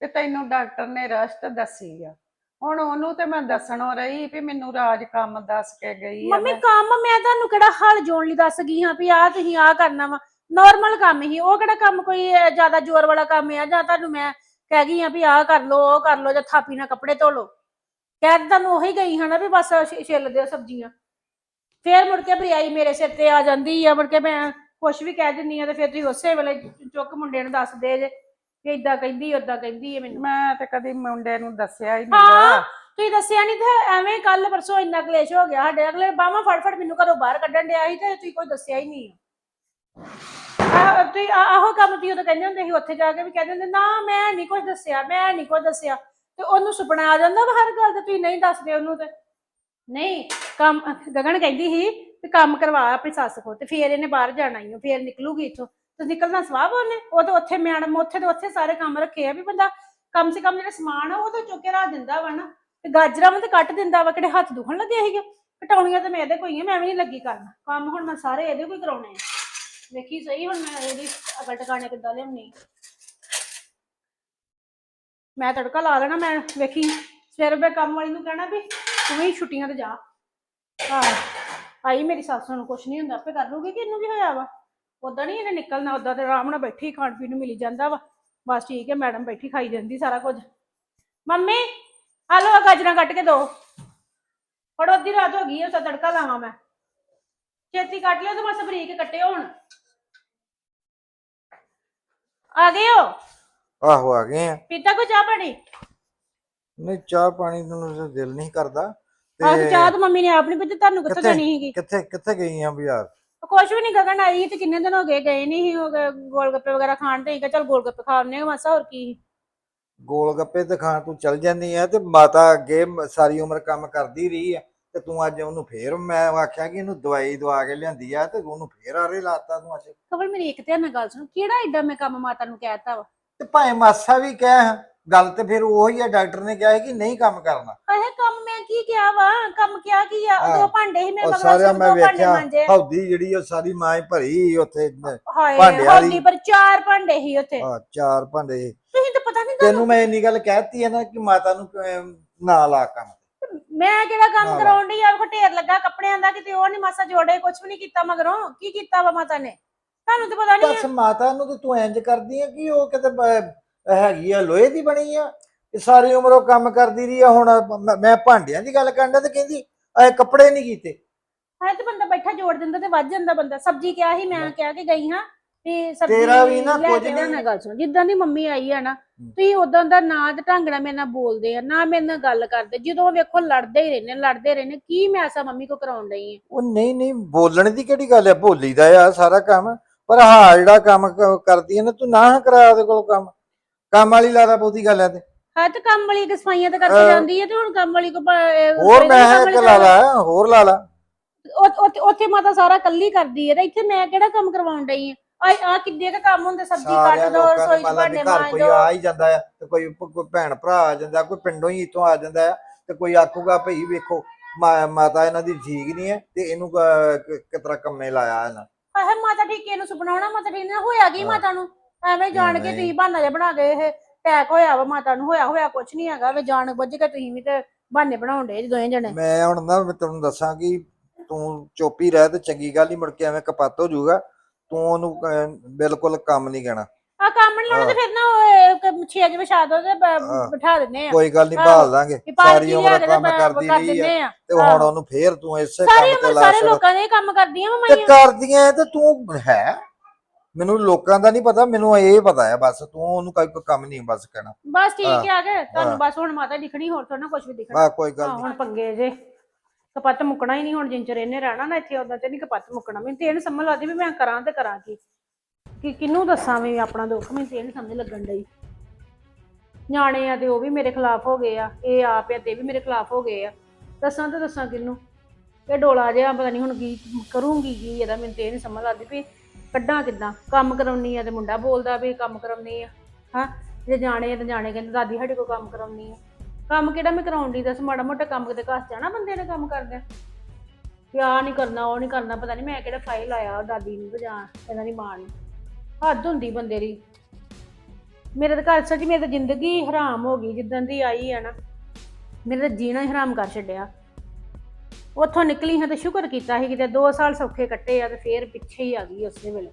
ਤੇ ਤੈਨੂੰ ਡਾਕਟਰ ਨੇ ਰਸਤ ਦੱਸੀ ਆ। ਹੁਣ ਉਹਨੂੰ ਤੇ ਮੈਂ ਦੱਸਣੋਂ ਰਹੀ ਵੀ ਮੈਨੂੰ ਰਾਜ ਕੰਮ ਦੱਸ ਕੇ ਗਈ ਆ ਮੰਮੀ ਮੈਂ- ਕੰਮ ਮੈਂ ਤੁਹਾਨੂੰ ਕਿਹੜਾ ਹਲ ਜੋੜਨ ਲਈ ਦੱਸ ਗਈ ਹਾਂ ਵੀ ਆਹ ਤੁਸੀਂ ਆਹ ਕਰਨਾ ਵਾ। ਨਾਰਮਲ ਕੰਮ ਹੀ ਉਹ ਕਿਹੜਾ ਕੰਮ ਕੋਈ ਅਹ, ਜ਼ਿਆਦਾ ਜ਼ੋਰ ਵਾਲਾ ਕੰਮ ਆ? ਜਾਂ ਤੁਹਾਨੂੰ ਮੈਂ ਕਹਿ ਗਈ ਹਾਂ ਵੀ ਆਹ ਕਰ ਲਓ ਉਹ ਕਰ ਲਓ ਜਾਂ ਥਾਪੀ ਨਾਲ ਕੱਪੜੇ ਧੋ ਲਓ ਕਹਿ ਤਾਂ ਤੁਹਾਨੂੰ ਉਹੀ ਗਈ ਹਾਂ ਨਾ ਵੀ ਬਸ ਛਿ- ਛਿੱਲ ਦਿਓ ਸਬਜ਼ੀਆਂ। ਫੇਰ ਮੁੜ ਕੇ ਬਰਿਆਈ ਮੇਰੇ ਸਿਰ ਤੇ ਆ ਜਾਂਦੀ ਆ ਮੁੜ ਕੇ ਮੈਂ ਕੁਛ ਵੀ ਕਹਿ ਦਿੰਨੀ ਆ ਤੇ ਫਿਰ ਤੁਸੀਂ ਉਸੇ ਵੇਲੇ ਚੁੱਕ ਮੁੰਡੇ ਨੂੰ ਦੱਸ ਦੇ ਜੇ। ਕਿ ਇਦਾਂ ਕਹਿੰਦੀ ਓਦਾਂ ਕਹਿੰਦੀ ਹੈ ਮੈਨੂੰ। ਮੈਂ ਤੇ ਕਦੀ ਮੁੰਡੇ ਨੂੰ ਦੱਸਿਆ ਹੀ ਹਾਂ ਤੁਸੀਂ ਦੱਸਿਆ ਨਹੀਂ ਤੇ ਐਵੇਂ ਕੱਲ ਪਰਸੋਂ ਇੰਨਾ ਕਲੇਸ਼ ਹੋ ਗਿਆ ਸਾਡੇ ਅਗਲੇ। ਬਾਹਾਂ ਫੜ ਫੜ ਮੈਨੂੰ ਘਰੋਂ ਬਾਹਰ ਕੱਢਣ ਡਿਆ ਸੀ ਤੇ ਤੁਸੀਂ ਕੋਈ ਦੱਸਿਆ ਹੀ ਨਹੀਂ ਆਹ ਤੁਸੀਂ ਆਹ- ਆਹੋ ਕੰਮ ਤੁਸੀਂ ਉਦੋਂ ਕਹਿੰਦੇ ਹੁੰਦੇ ਸੀ ਉੱਥੇ ਜਾ ਕੇ ਵੀ ਕਹਿੰਦੇ ਹੁੰਦੇ ਨਾ ਮੈਂ ਨਹੀਂ ਕੁਝ ਦੱਸਿਆ ਮੈਂ ਨਹੀਂ ਕੁਝ ਦੱਸਿਆ। ਤੇ ਉਹਨੂੰ ਸੁਪਨਾ ਆ ਜਾਂਦਾ ਵਾ ਹਰ ਗੱਲ ਤੇ ਤੁਸੀਂ ਨਹੀਂ ਦੱਸਦੇ ਉਹਨੂੰ ਤੇ। ਨਹੀਂ ਕੰਮ ਗਗਨ ਕਹਿੰਦੀ ਸੀ ਵੀ ਕੰਮ ਕਰਵਾ ਆਪਣੀ ਸੱਸ ਕੋ ਤੇ ਫੇਰ ਇਹਨੇ ਬਾਹਰ ਜਾਣਾ ਹੀ ਫੇਰ ਨਿਕਲੂਗੀ ਇੱਥੋਂ। ਤੇ ਨਿਕਲਣਾ ਸਵਾਹ ਉਹਨੇ ਉਹ ਤਾਂ ਉੱਥੇ ਮੈਡਮ ਉੱਥੇ ਤੇ ਉੱਥੇ ਸਾਰੇ ਕੰਮ ਰੱਖੇ ਆ ਵੀ ਬੰਦਾ ਕਮ ਸੇ ਕਮ ਜਿਹੜਾ ਸਮਾਨ ਆ ਉਹ ਤਾਂ ਚੁੱਕ ਕੇ ਰੱਖ ਦਿੰਦਾ ਵਾ ਨਾ। ਤੇ ਗਾਜਰਾਂ ਨੂੰ ਤੇ ਕੱਟ ਦਿੰਦਾ ਵਾ, ਕਿਹੜੇ ਹੱਥ ਦੁਖਣ ਲੱਗੇ ਸੀਗੇ? ਕਟਾਉਣੀਆਂ ਤੇ ਮੈਂ ਇਹਦੇ ਕੋਈ ਆ ਮੈਂ ਵੀ ਨਹੀਂ ਲੱਗੀ ਕਰਨਾ। ਕੰਮ ਹੁਣ ਮੈਂ ਸਾਰੇ ਇਹਦੇ ਕੋਈ ਕਰਾਉਣੇ ਆ। ਵੇਖੀ ਸਹੀ ਹੁਣ ਮੈਂ ਇਹਦੀ ਅਕਲ ਟਿਕਾਣੇ ਕਿੱਦਾਂ ਲਿਆਉਣੀ। ਮੈਂ ਤੜਕਾ ਲਾ ਲੈਣਾ, ਮੈਂ ਵੇਖੀ। ਸਵੇਰ ਮੈਂ ਕੰਮ ਵਾਲੀ ਨੂੰ ਕਹਿਣਾ ਵੀ ਤੂੰ ਹੀ ਛੁੱਟੀਆਂ ਤੇ ਜਾ। ਆਹ ਆਈ ਮੇਰੀ ਸੱਸ ਨੂੰ, ਕੁਛ ਨਹੀਂ ਹੁੰਦਾ, ਆਪੇ ਕਰ ਲੂਗੀ ਕਿ ਇਹਨੂੰ ਕੀ ਹੋਇਆ ਵਾ? ਉਦਾਂ ਨਹੀਂ ਇਹਨੇ ਨਿਕਲਣਾ ਉਦਾਂ ਤੇ ਆਰਾਮ ਨਾਲ ਬੈਠੀ ਖਾਣ ਪੀਣ ਨੂੰ ਮਿਲੀ ਜਾਂਦਾ ਵਾ। ਬਸ ਠੀਕ ਹੈ ਮੈਡਮ ਬੈਠੀ ਖਾਈ ਜਾਂਦੀ ਸਾਰਾ ਕੁਝ। ਮੰਮੀ ਆ ਲੋ ਗਾਜਰਾਂ ਕੱਟ ਕੇ ਦੋ। ਫੜੋ ਅੱਧੀ ਰਾਤ ਹੋ ਗਈ ਹੈ ਤਾਂ ਤੜਕਾ ਲਾਵਾਂ ਮੈਂ। ਛੇਤੀ ਕੱਟ ਲਿਓ ਤੇ ਬਸ ਬਰੀਕ ਕੱਟਿਓ ਹੁਣ। ਆ ਗਏ ਹੋ? ਆਹੋ ਆ ਗਏ ਆ। ਪੀਤਾ ਕੋ ਚਾਹ ਪਾਣੀ? ਨਹੀਂ ਚਾਹ ਪਾਣੀ ਨੂੰ ਤਾਂ ਦਿਲ ਨਹੀਂ ਕਰਦਾ। ਆਹ ਤੇ ਚਾਹ ਤਾਂ ਮੰਮੀ ਨੇ ਆਪ ਨਹੀਂ ਪੀਤੀ ਤੁਹਾਨੂੰ ਕਿੱਥੋਂ ਕਿੱਥੇ? ਦੇਣੀ ਸੀਗੀ ਕਿੱਥੇ ਕਿੱਥੇ ਗਈ ਆ ਬਾਜ਼ਾਰ? ਕੁਛ ਵੀ ਨਹੀਂ ਗਗਨ ਆਈ ਤੇ ਕਿੰਨੇ ਦਿਨ ਹੋ ਗਏ ਗਏ ਨਹੀਂ ਸੀ ਹੋ ਗਏ ਗੋਲ ਗੱਪੇ ਵਗੈਰਾ ਖਾਣ ਤੇ ਚੱਲ ਗੋਲ ਗੱਪੇ ਖਾ ਆਉਂਦੇ ਆ ਮਾਸਾ ਹੋਰ ਕੀ। ਗੋਲ ਗੱਪੇ ਤੇ ਖਾਣ ਤੂੰ ਚੱਲ ਜਾਂਦੀ ਆ ਤੇ ਮਾਤਾ ਅੱਗੇ ਸਾਰੀ ਉਮਰ ਕੰਮ ਕਰਦੀ ਰਹੀ ਆ ਤੇ ਤੂੰ ਅੱਜ ਉਹਨੂੰ ਫੇਰ ਮੈਂ ਆਖਿਆ ਕਿ ਇਹਨੂੰ ਦਵਾਈ ਦਵਾ ਕੇ ਲਿਆਂਦੀ ਆ ਤੇ ਉਹਨੂੰ ਫੇਰ ਆਰੇ ਲਾਤਾ ਤੂੰ ਅੱਜ ਕਵਲ ਮੇਰੀ ਇੱਕ ਧਿਆਨ ਨਾਲ ਗੱਲ ਸੁਣ ਕਿਹੜਾ ਏਡਾ ਮੈਂ ਕੰਮ ਮਾਤਾ ਨੂੰ ਕਹਿਤਾ ਵਾ ਤੇ ਭਾਵੇਂ ਮਾਸਾ ਵੀ ਕਹਿ ਗੱਲ ਤੇ ਫਿਰ ਉਹੀ ਆ ਡਾਕਟਰ ਨੇ ਕਿਹਾ ਸੀ ਕਿ ਨਹੀਂ ਕੰਮ ਕਰਨਾ। ਆਹੇ ਕੰਮ ਮੈਂ ਕੀ ਕਿਹਾ ਵਾ? ਕੰਮ ਕਿਹਾ ਕੀ ਆ? ਦੋ ਹਾਂ। ਭਾਂਡੇ ਸੀ ਮੇਰੇ ਉਹ ਮਗਰ ਸਾਰਿਆਂ ਦੋ ਮੈਂ ਭਾਂਡੇ ਵੇਖਿਆ ਮਾਂਜੇ। ਹੌਦੀ ਜਿਹੜੀ ਉਹ ਸਾਰੀ ਮਾਂ ਹੀ ਭਰੀ ਉੱਥੇ ਹਾਏ ਭਾਂਡਿਆਂ ਦੀ। ਹੌਦੀ ਪਰ ਚਾਰ ਭਾਂਡੇ ਸੀ ਉੱਥੇ। ਆ ਚਾਰ ਭਾਂਡੇ ਤੁਸੀਂ ਤਾਂ ਪਤਾ ਨਹੀਂ ਤੈਨੂੰ ਮੈਂ ਇੰਨੀ ਗੱਲ ਕਹਿਤੀ ਹੈ ਨਾ ਕਿ ਮਾਤਾ ਨੂੰ ਅਮ, ਨਾ ਲਾ ਕੰਮ ਮੈਂ ਕਿਹੜਾ ਕੰਮ ਹਾਂ। ਕਰਾਉਣ ਦੀ ਆ? ਕੋ ਢੇਰ ਲੱਗਾ ਕੱਪੜਿਆਂ ਦਾ ਕਿਤੇ ਉਹ ਨਹੀਂ ਮਾਸਾ ਜੋੜੇ ਕੁਛ ਵੀ ਨਹੀਂ ਕੀਤਾ ਮਗਰੋਂ। ਕੀ ਕੀਤਾ ਵਾ ਮਾਤਾ ਨੇ? ਤੁਹਾਨੂੰ ਤਾਂ ਪਤਾ ਨਹੀਂ ਦੱਸ ਮਾਤਾ ਨੂੰ ਤੇ ਤੂੰ ਇੰਜ ਕਰਦੀ ਆ ਕਿ ਉਹ ਕਿਤੇ ਬ- ਹੈਗੀ ਆ ਲੋਹੇ ਦੀ ਬਣੀ ਆ। ਇਹ ਸਾਰੀ ਉਮਰ ਉਹ ਕੰਮ ਕਰਦੀ ਰਹੀ ਆ ਹੁਣ ਮੈਂ- ਮੈਂ ਭਾਂਡਿਆਂ ਦੀ ਗੱਲ ਕਰਦਾ ਤੇ ਕਹਿੰਦੀ ਐ ਕੱਪੜੇ ਨਹੀਂ ਕੀਤੇ। ਹਾਂ ਤੇ ਬੰਦਾ ਬੈਠਾ ਜੋੜ ਦਿੰਦਾ ਤੇ ਵੱਜ ਜਾਂਦਾ ਬੰਦਾ। ਸਬਜ਼ੀ ਕਿਹਾ ਸੀ ਮੈਂ ਕਿਹਾ ਕਿ ਗਈ ਹਾਂ ਵੀ ਸਬਜ਼ੀ ਤੇਰਾ ਵੀ ਨਾ ਕੁਝ ਨਹੀਂ- ਆਉਣਾ ਗੱਲ ਸੁਣ ਜਿੱਦਾਂ ਦੀ ਮੰਮੀ ਆਈ ਆ ਨਾ ਤੁਸੀਂ ਉਦਾਂ ਦਾ ਨਾਂ ਤੇ ਢੰਗ ਨਾਲ ਮੇਰੇ ਨਾਲ ਬੋਲਦੇ ਆ ਨਾ ਮੇਰੇ ਨਾਲ ਗੱਲ ਕਰਦੇ। ਜਦੋਂ ਵੇਖੋ ਲੜਦੇ ਹੀ ਰਹਿੰਦੇ ਲੜਦੇ ਰਹਿੰਦੇ ਕੀ ਮੈਂ ਐਸਾ ਮੰਮੀ ਕੋ ਕਰਾਉਣ ਡਈ ਆ? ਉਹ ਨਹੀਂ ਨਹੀਂ ਬੋਲਣ ਦੀ ਕਿਹੜੀ ਗੱਲ ਆ? ਬੋਲੀਦਾ ਆ ਸਾਰਾ ਕੰਮ। ਪਰ ਹਾਂ ਜਿਹੜਾ ਕੰਮ ਕ- ਕਰਦੀ ਆ ਨਾ ਤੂੰ ਨਾ ਕਰਾ ਉਹਦੇ ਕੋਲ ਕੰਮ। ਕੰਮ ਵਾਲੀ ਲਾਦਾ ਬਹੁਤੀ ਗੱਲ ਆ ਤੇ। ਹਾਂ ਤੇ ਕੰਮ ਵਾਲੀ ਕਿ ਸਫਾਈਆਂ ਤੇ ਕਰਕੇ ਜਾਂਦੀ ਹੈ ਤੇ ਹੁਣ ਕੰਮ ਵਾਲੀ ਕੋ ਹੋਰ ਮੈਂ ਇੱਕ ਲਾ ਲਾ ਹੋਰ ਲਾ ਲਾ। ਉੱਥੇ ਉੱਥੇ ਮਾਤਾ ਸਾਰਾ ਕੱਲੀ ਕਰਦੀ ਹੈ ਤੇ ਇੱਥੇ ਮੈਂ ਕਿਹੜਾ ਕੰਮ ਕਰਵਾਉਣ ਡਈ ਆ ਆ ਆ ਕਿੱਡੇ ਕ ਕੰਮ ਹੁੰਦੇ ਸਬਜ਼ੀ ਸਾਰਿਆਂ ਕੱਟ ਦੋ ਲੋਕਾਂ ਰਸੋਈ ਦੇ ਚ ਮਤਲਬ ਭਾਂਡੇ ਘਰ ਮਾਂਜ ਕੋਈ ਦੋ। ਆ ਹੀ ਜਾਂਦਾ ਆ ਤੇ ਕੋਈ ਪ- ਕੋਈ ਭੈਣ ਭਰਾ ਆ ਜਾਂਦਾ ਕੋਈ ਪਿੰਡੋਂ ਹੀ ਇਤੋਂ ਆ ਜਾਂਦਾ ਆ ਤੇ ਕੋਈ ਆਖੂਗਾ ਭਈ ਵੇਖੋ ਮਾ- ਮਾਤਾ ਇਹਨਾਂ ਦੀ ਠੀਕ ਨਹੀਂ ਹੈ ਤੇ ਇਹਨੂੰ ਕਿਤਰਾ ਕੰਮੇ ਲਾਇਆ ਇਹਨਾਂ। ਆਹ ਮਾਤਾ ਠੀਕੇ ਸੁਪਨਾਉਣਾ ਮਾਤਾ ਠੀਕ ਨਾ ਹੋਇਆ ਹਾਂ। ਮਾਤਾ ਨੂੰ? ਐਵੇਂ ਜਾਣ ਕੇ। ਤੁਸੀਂ ਬਹਾਨਾ ਜਿਹਾ ਬਣਾ ਗਏ ਇਹ ਟੈਕ ਹੋਇਆ ਵਾ ਮਾਤਾ ਨੂੰ ਹੋਇਆ ਹੋਇਆ ਕੁਛ ਨਹੀਂ ਹੈਗਾ ਵੇ ਜਾਣ ਬੁੱਝ ਕੇ ਤੁਸੀਂ ਵੀ ਤੇ ਬਹਾਨੇ ਬਣਾਉਣ ਡੇ ਦੋਵੇਂ ਜਣੇ। ਮੈਂ ਹੁਣ ਨਾ ਮੈਂ ਤੈਨੂੰ ਦੱਸਾਂ ਕਿ ਤੂੰ ਚੁੱਪ ਰਹਿ ਤੇ ਚੰਗੀ ਗੱਲ ਹੀ ਮੁੜ ਕੇ ਐਵੇਂ ਕਪੱਤ ਹੋ ਜਾਊਗਾ ਤੂੰ ਉਹਨੂੰ ਅਹ, ਬਿਲਕੁਲ ਕੰਮ ਨਹੀਂ ਕਹਿਣਾ। ਆ ਕੰਮ ਨਹੀਂ ਲਾਉਣਾ ਤੇ ਫਿਰ ਨਾ ਉਹ ਛੇ ਵਜੇ ਵਿਛਾ ਦੋ ਤੇ ਬ-। ਬਿਠਾ ਦਿੰਨੇ ਆ। ਕੋਈ ਗੱਲ ਨਹੀਂ। ਭਾਲ ਦਾਂਗੇ ਵੀ ਸਾਰੀ ਉਮਰ ਕੇ ਤੇ ਕੰਮ ਬ- ਕਰਦੀ ਕਰ ਰਹੀ ਆ। ਆ। ਤੇ ਹੁਣ। ਉਹਨੂੰ ਫੇਰ ਤੂੰ ਇਸੇ ਸਾਰੀ ਕੰਮ ਤੇ ਉਮਰ ਲਾ ਸਾਰੇ ਛੱਡ। ਲੋਕਾਂ ਦੇ ਕੰਮ ਕਰਦੀਆਂ ਵਾ ਤੇ ਕਰਦੀਆਂ ਤੇ ਤੂੰ ਹੈ। ਮੈਨੂੰ ਲੋਕਾਂ ਦਾ ਨਹੀਂ ਪਤਾ ਮੈਨੂੰ ਇਹ ਪਤਾ ਹੈ ਬਸ ਤੂੰ ਉਹਨੂੰ ਕੋਈ ਕੋਈ ਕੰਮ ਨਹੀਂ ਬਸ ਕਹਿਣਾ। ਬਸ ਠੀਕ ਆ ਕੇ ਤੁਹਾਨੂੰ। ਬਸ ਹੁਣ ਮਾਤਾ ਦਿਖਣੀ ਹੋਰ ਥੋੜਾ ਨਾ ਕੁਝ ਵੀ ਦਿਖਣਾ ਆ ਕੋਈ ਗੱਲ ਹਾਂ ਨਹੀਂ। ਹੁਣ ਪੰਗੇ ਜੇ। ਕਪੱਤ ਮੁੱਕਣਾ ਹੀ ਨਹੀਂ ਹੁਣ ਜਿੰਚਰ ਇਹਨੇ ਰਹਿਣਾ ਨਾ ਇੱਥੇ ਉਦਾਂ ਤੇ ਨਹੀਂ ਕਪੱਤ ਮੁੱਕਣਾ। ਮੈਨੂੰ ਤੇ ਇਹ ਨੀ ਸਮਝ ਲੱਗਦੀ ਵੀ ਮੈਂ ਕਰਾਂ ਤੇ ਕਰਾਂ ਕੀ। ਕਿ ਕਿਹਨੂੰ ਦੱਸਾਂ ਵੀ ਆਪਣਾ ਦੁੱਖ ਮੈਨੂੰ ਤੇ ਇਹ ਨੀ ਸਮਝ ਲੱਗਣ ਡਈ। ਨਿਆਣੇ ਆ ਤੇ ਉਹ ਵੀ ਮੇਰੇ ਖਿਲਾਫ ਹੋ ਗਏ ਆ ਇਹ ਆਪ ਆ ਤੇ ਇਹ ਵੀ ਮੇਰੇ ਖਿਲਾਫ ਹੋ ਗਏ ਆ। ਦੱਸਾਂ ਤੇ ਦੱਸਾਂ ਕਿਹਨੂੰ। ਇਹ ਡੋਲਾ ਜਿਹਾ ਪਤਾ ਨਹੀਂ ਹੁਣ ਕੀ ਕਰੂੰਗੀ ਕੀ ਇਹਦਾ ਮੈਨੂੰ ਤੇ ਇਹ ਨੀ ਸਮਝ ਲੱਗਦੀ ਵੀ ਕੱਢਾਂ ਕਿੱਦਾਂ? ਕੰਮ ਕਰਾਉਣੀ ਆ ਤੇ ਮੁੰਡਾ ਬੋਲਦਾ ਵੀ ਕੰਮ ਕਰਾਉਣੀ ਆ। ਹਾਂ, ਜੇ ਜਾਣੇ ਆ ਤੇ ਜਾਣੇ ਕਹਿੰਦੇ, ਦਾਦੀ ਸਾਡੇ ਕੋਲ ਕੰਮ ਕਰਾਉਣੀ ਆ। ਕੰਮ ਕਿਹੜਾ ਮੈਂ ਕਰਾਉਣ ਦੀ ਦੱਸ ਮਾੜਾ ਮੋਟਾ ਕੰਮ ਕਿਤੇ ਘਸ ਜਾਣਾ ਬੰਦੇ ਨੇ ਕੰਮ ਕਰਦੇ ਵੀ ਆਹ ਨਹੀਂ ਕਰਨਾ, ਉਹ ਨਹੀਂ ਕਰਨਾ, ਪਤਾ ਨਹੀਂ ਮੈਂ ਕਿਹੜਾ ਫਾਈਲ ਆਇਆ ਦਾਦੀ ਨੂੰ ਤੇ ਜਾਂ ਇਹਨਾਂ ਦੀ ਮਾਂ ਨੂੰ। ਹੱਦ ਹੁੰਦੀ ਬੰਦੇ ਦੀ। ਮੇਰੇ ਤਾਂ ਘਰ ਸੱਚ ਮੇਰੀ ਤਾਂ ਜ਼ਿੰਦਗੀ ਹਰਾਮ ਹੋ ਗਈ, ਜਿੱਦਾਂ ਦੀ ਆਈ ਆ ਨਾ। ਮੇਰਾ ਤਾਂ ਜੀਣਾ ਹੀ ਹਰਾਮ ਕਰ ਛੱਡਿਆ। ਉੱਥੋਂ ਨਿਕਲੀ ਹਾਂ ਤੇ ਸ਼ੁਕਰ ਕੀਤਾ ਸੀ ਕਿਤੇ 2 ਸਾਲ ਸੌਖੇ ਕੱਟੇ ਆ ਤੇ ਫੇਰ ਪਿੱਛੇ ਹੀ ਆ ਗਈ ਉਸੇ ਵੇਲੇ।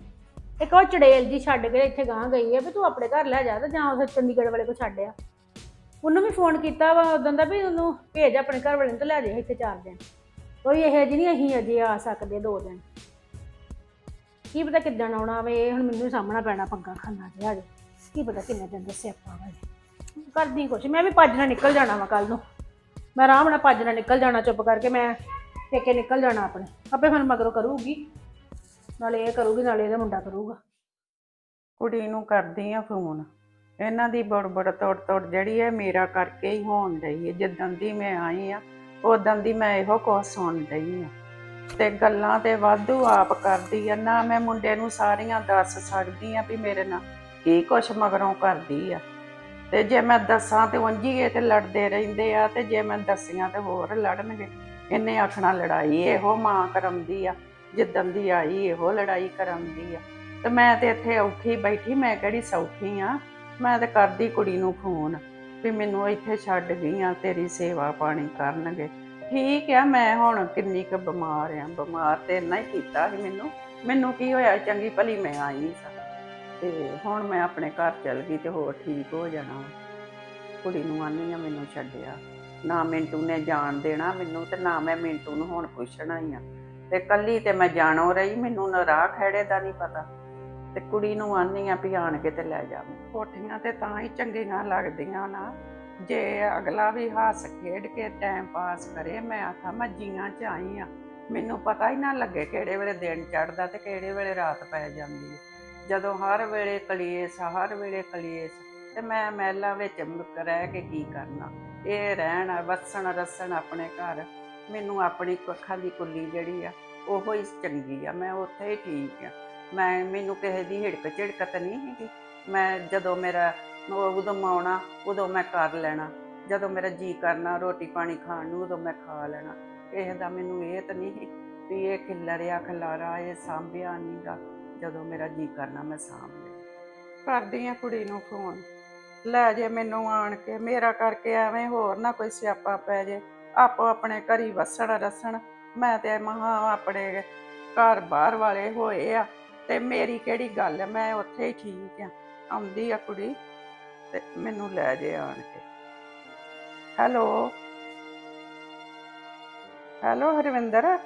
ਇੱਕ ਉਹ ਚੜੇਲ ਜੀ ਛੱਡ ਕੇ ਇੱਥੇ ਗਾਂ ਗਈ ਆ ਵੀ ਤੂੰ ਆਪਣੇ ਘਰ ਲੈ ਜਾ ਤੇ ਜਾਂ ਉਸੇ ਚੰਡੀਗੜ੍ਹ ਵਾਲੇ ਕੋ ਛੱਡਿਆ ਉਹਨੂੰ ਵੀ ਫੋਨ ਕੀਤਾ ਵਾ ਉਦੋਂ ਦਾ ਵੀ ਉਹਨੂੰ ਭੇਜ ਆਪਣੇ ਘਰ ਵਾਲੇ ਨੂੰ ਤੇ ਲੈ ਜਾ ਇੱਥੇ ਚਾਰ ਦਿਨ। ਕੋਈ ਇਹ ਜਿਹੀ ਨਹੀਂ ਅਸੀਂ ਅਜੇ ਆ ਸਕਦੇ ਦੋ ਦਿਨ। ਕੀ ਪਤਾ ਕਿੱਦਣ ਆਉਣਾ ਵੇ, ਇਹ ਹੁਣ ਮੈਨੂੰ ਹੀ ਸਾਹਮਣਾ ਪੈਣਾ ਪੰਗਾ ਖਾਨਾ ਤੇ ਜੇ ਕੀ ਪਤਾ ਕਿੰਨੇ ਦਿਨ ਦੱਸਿਆ ਪਾਵਾ ਕਰਦੀ ਕੁਛ ਮੈਂ ਵੀ ਭੱਜ ਨਾਲ ਨਿਕਲ ਜਾਣਾ ਵਾ ਕੱਲ ਨੂੰ। ਮੈਂ ਆਰਾਮ ਨਾਲ ਭੱਜ ਨਾਲ ਨਿਕਲ ਜਾਣਾ ਚੁੱਪ ਕਰਕੇ, ਮੈਂ ਪੇਕੇ ਨਿਕਲ ਜਾਣਾ ਆਪਣੇ। ਆਪੇ ਫਿਰ ਮਗਰੋਂ ਕਰੂਗੀ। ਨਾਲੇ ਇਹ ਕਰੂਗੀ, ਨਾਲੇ ਇਹਦਾ ਮੁੰਡਾ ਕਰੂਗਾ। ਕੁੜੀ ਨੂੰ ਕਰਦੀ ਆ ਫੋਨ। ਇਹਨਾਂ ਦੀ ਬੜਬੜ ਤੋੜ ਤੋੜ ਜਿਹੜੀ ਹੈ ਮੇਰਾ ਕਰਕੇ ਹੀ ਹੋਣ ਡਈ ਹੈ ਜਿੱਦਣ ਦੀ ਮੈਂ ਆਈ ਆ ਉਦੋਂ ਦੀ ਮੈਂ ਇਹੋ ਕੁਛ ਸੁਣ ਰਹੀ ਆ। ਤੇ ਗੱਲਾਂ ਤੇ ਵਾਧੂ ਆਪ ਕਰਦੀ ਆ। ਨਾ ਮੈਂ ਮੁੰਡੇ ਨੂੰ ਸਾਰੀਆਂ ਦੱਸ ਸਕਦੀ ਆ ਵੀ ਮੇਰੇ ਨਾਲ ਕੀ ਕੁਛ ਮਗਰੋਂ ਕਰਦੀ ਆ। ਤੇ ਜੇ ਮੈਂ ਦੱਸਾਂ ਤੇ ਉਂਝ ਹੀ ਇਹ ਤੇ ਲੜਦੇ ਰਹਿੰਦੇ ਆ ਤੇ ਜੇ ਮੈਂ ਦੱਸੀਆਂ ਤੇ ਹੋਰ ਲੜਨਗੇ। ਇਹਨੇ ਆਖਣਾ ਲੜਾਈ ਇਹੋ ਮਾਂ ਕਰਮ ਦੀ ਆ, ਜਿੱਦਣ ਦੀ ਆਈ ਇਹੋ ਲੜਾਈ ਕਰਮ ਦੀ ਆ। ਤੇ ਮੈਂ ਤੇ ਇੱਥੇ ਔਖੀ ਬੈਠੀ, ਮੈਂ ਕਿਹੜੀ ਸੌਖੀ ਆ? ਮੈਂ ਤੇ ਕਰਦੀ ਕੁੜੀ ਨੂੰ ਫੋਨ ਵੀ ਮੈਨੂੰ ਇੱਥੇ ਛੱਡ ਗਈ ਆ ਤੇਰੀ ਸੇਵਾ ਪਾਣੀ ਕਰਨਗੇ। ਠੀਕ ਆ, ਮੈਂ ਹੁਣ ਕਿੰਨੀ ਕੁ ਬਿਮਾਰ ਆ, ਬਿਮਾਰ ਤੇ ਇੰਨਾ ਹੀ ਕੀਤਾ ਸੀ ਮੈਨੂੰ। ਮੈਨੂੰ ਕੀ ਹੋਇਆ, ਚੰਗੀ ਭਲੀ ਮੈਂ ਆਈ ਸਾਂ। ਤੇ ਹੁਣ ਮੈਂ ਆਪਣੇ ਘਰ ਚੱਲ ਗਈ ਤੇ ਹੋਰ ਠੀਕ ਹੋ ਜਾਣਾ। ਵਾ। ਕੁੜੀ ਨੂੰ ਆਨੀ ਆ, ਮੈਨੂੰ ਛੱਡਿਆ। ਨਾ ਮਿੰਟੂ ਨੇ ਜਾਣ ਦੇਣਾ ਮੈਨੂੰ ਤੇ ਨਾ ਮੈਂ ਮਿੰਟੂ ਨੂੰ ਹੁਣ ਪੁੱਛਣਾ ਹੀ ਆ। ਤੇ ਕੱਲੀ ਤੇ ਮੈਂ ਜਾਣੋ ਰਹੀ, ਮੈਨੂੰ ਨਾ ਰਾਹ ਖੜੇ ਦਾ ਨਹੀਂ ਪਤਾ। ਤੇ ਕੁੜੀ ਨੂੰ ਆਨੀ ਆ ਵੀ ਆਣ ਕੇ ਤੇ ਲੈ ਜਾਵੇਂ ਕੋਠੀਆਂ ਤੇ ਤਾਂ ਹੀ ਚੰਗੀਆਂ ਲੱਗਦੀਆਂ ਨਾ। ਜੇ ਅਗਲਾ ਵੀ ਹੱਸ ਖੇਡ ਕੇ ਟਾਈਮ ਪਾਸ ਕਰੇ, ਮੈਂ ਆਖਾਂ ਮੈਂ ਜੀਆਂ ਚ ਆਈ ਆ। ਮੈਨੂੰ ਪਤਾ ਹੀ ਨਾ ਲੱਗੇ ਕਿਹੜੇ ਵੇਲੇ ਦਿਨ ਚੜਦਾ ਤੇ ਕਿਹੜੇ ਵੇਲੇ ਰਾਤ ਪੈ ਜਾਂਦੀ ਹੈ ਜਦੋਂ ਹਰ ਵੇਲੇ ਕਲੇਸ਼, ਹਰ ਵੇਲੇ ਕਲੇਸ਼, ਤੇ ਮੈਂ ਮਹਿਲਾਂ ਵਿੱਚ ਰਹਿ ਕੇ ਕੀ ਕਰਨਾ? ਇਹ ਰਹਿਣ, ਵਸਣ, ਰਸਣ ਆਪਣੇ ਘਰ। ਮੈਨੂੰ ਆਪਣੀ ਅੱਖਾਂ ਦੀ ਕੁੱਲੀ ਜਿਹੜੀ ਆ, ਉਹੋ ਹੀ ਚੰਗੀ ਆ। ਮੈਂ ਉੱਥੇ ਹੀ ਠੀਕ ਆ। ਮੈਂ, ਮੈਨੂੰ ਕਿਸੇ ਦੀ ਹਿੜਕ ਝਿੜਕਤ ਨਹੀਂ ਹੈਗੀ। ਮੈਂ ਜਦੋਂ ਮੇਰਾ, ਉਹ ਉਦੋਂ ਆਉਣਾ ਉਦੋਂ ਮੈਂ ਕਰ ਲੈਣਾ। ਜਦੋਂ ਮੇਰਾ ਜੀ ਕਰਨਾ ਰੋਟੀ ਪਾਣੀ ਖਾਣ ਨੂੰ, ਉਦੋਂ ਮੈਂ ਖਾ ਲੈਣਾ। ਕਿਸੇ ਦਾ ਮੈਨੂੰ ਇਹ ਤਾਂ ਨਹੀਂ ਸੀ ਵੀ ਇਹ ਖਿਲਰਿਆ ਖਲਾਰਾ, ਇਹ ਸਾਂਭਿਆ ਨਹੀਂਗਾ ਜਦੋਂ ਮੇਰਾ ਜੀ ਕਰਨਾ, ਮੈਂ ਸਾਂਭ ਲਿਆ ਕਰਦੀ ਆ ਕੁੜੀ ਨੂੰ ਫੋਨ। ਲੈ ਜੇ ਮੈਨੂੰ ਆਣ ਕੇ ਮੇਰਾ ਕਰਕੇ ਐਵੇਂ ਹੋਰ ਨਾ ਕੋਈ ਸਿਆਪਾ ਪੈ ਜੇ। ਆਪੋ ਆਪਣੇ ਘਰੀ ਵਸਣ ਰਸਣ ਮੈਂ ਤੇ ਮਹਾ ਆਪਣੇ ਘਰ ਬਾਹਰ ਵਾਲੇ ਹੋਏ ਆ ਤੇ ਮੇਰੀ ਕਿਹੜੀ ਗੱਲ ਆ, ਮੈਂ ਉੱਥੇ ਹੀ ਠੀਕ ਆ। ਆਉਂਦੀ ਆ ਕੁੜੀ ਤੇ ਮੈਨੂੰ ਲੈ ਜੇ ਆਣ ਕੇ। ਹੈਲੋ? ਹੈਲੋ ਹਰਵਿੰਦਰ?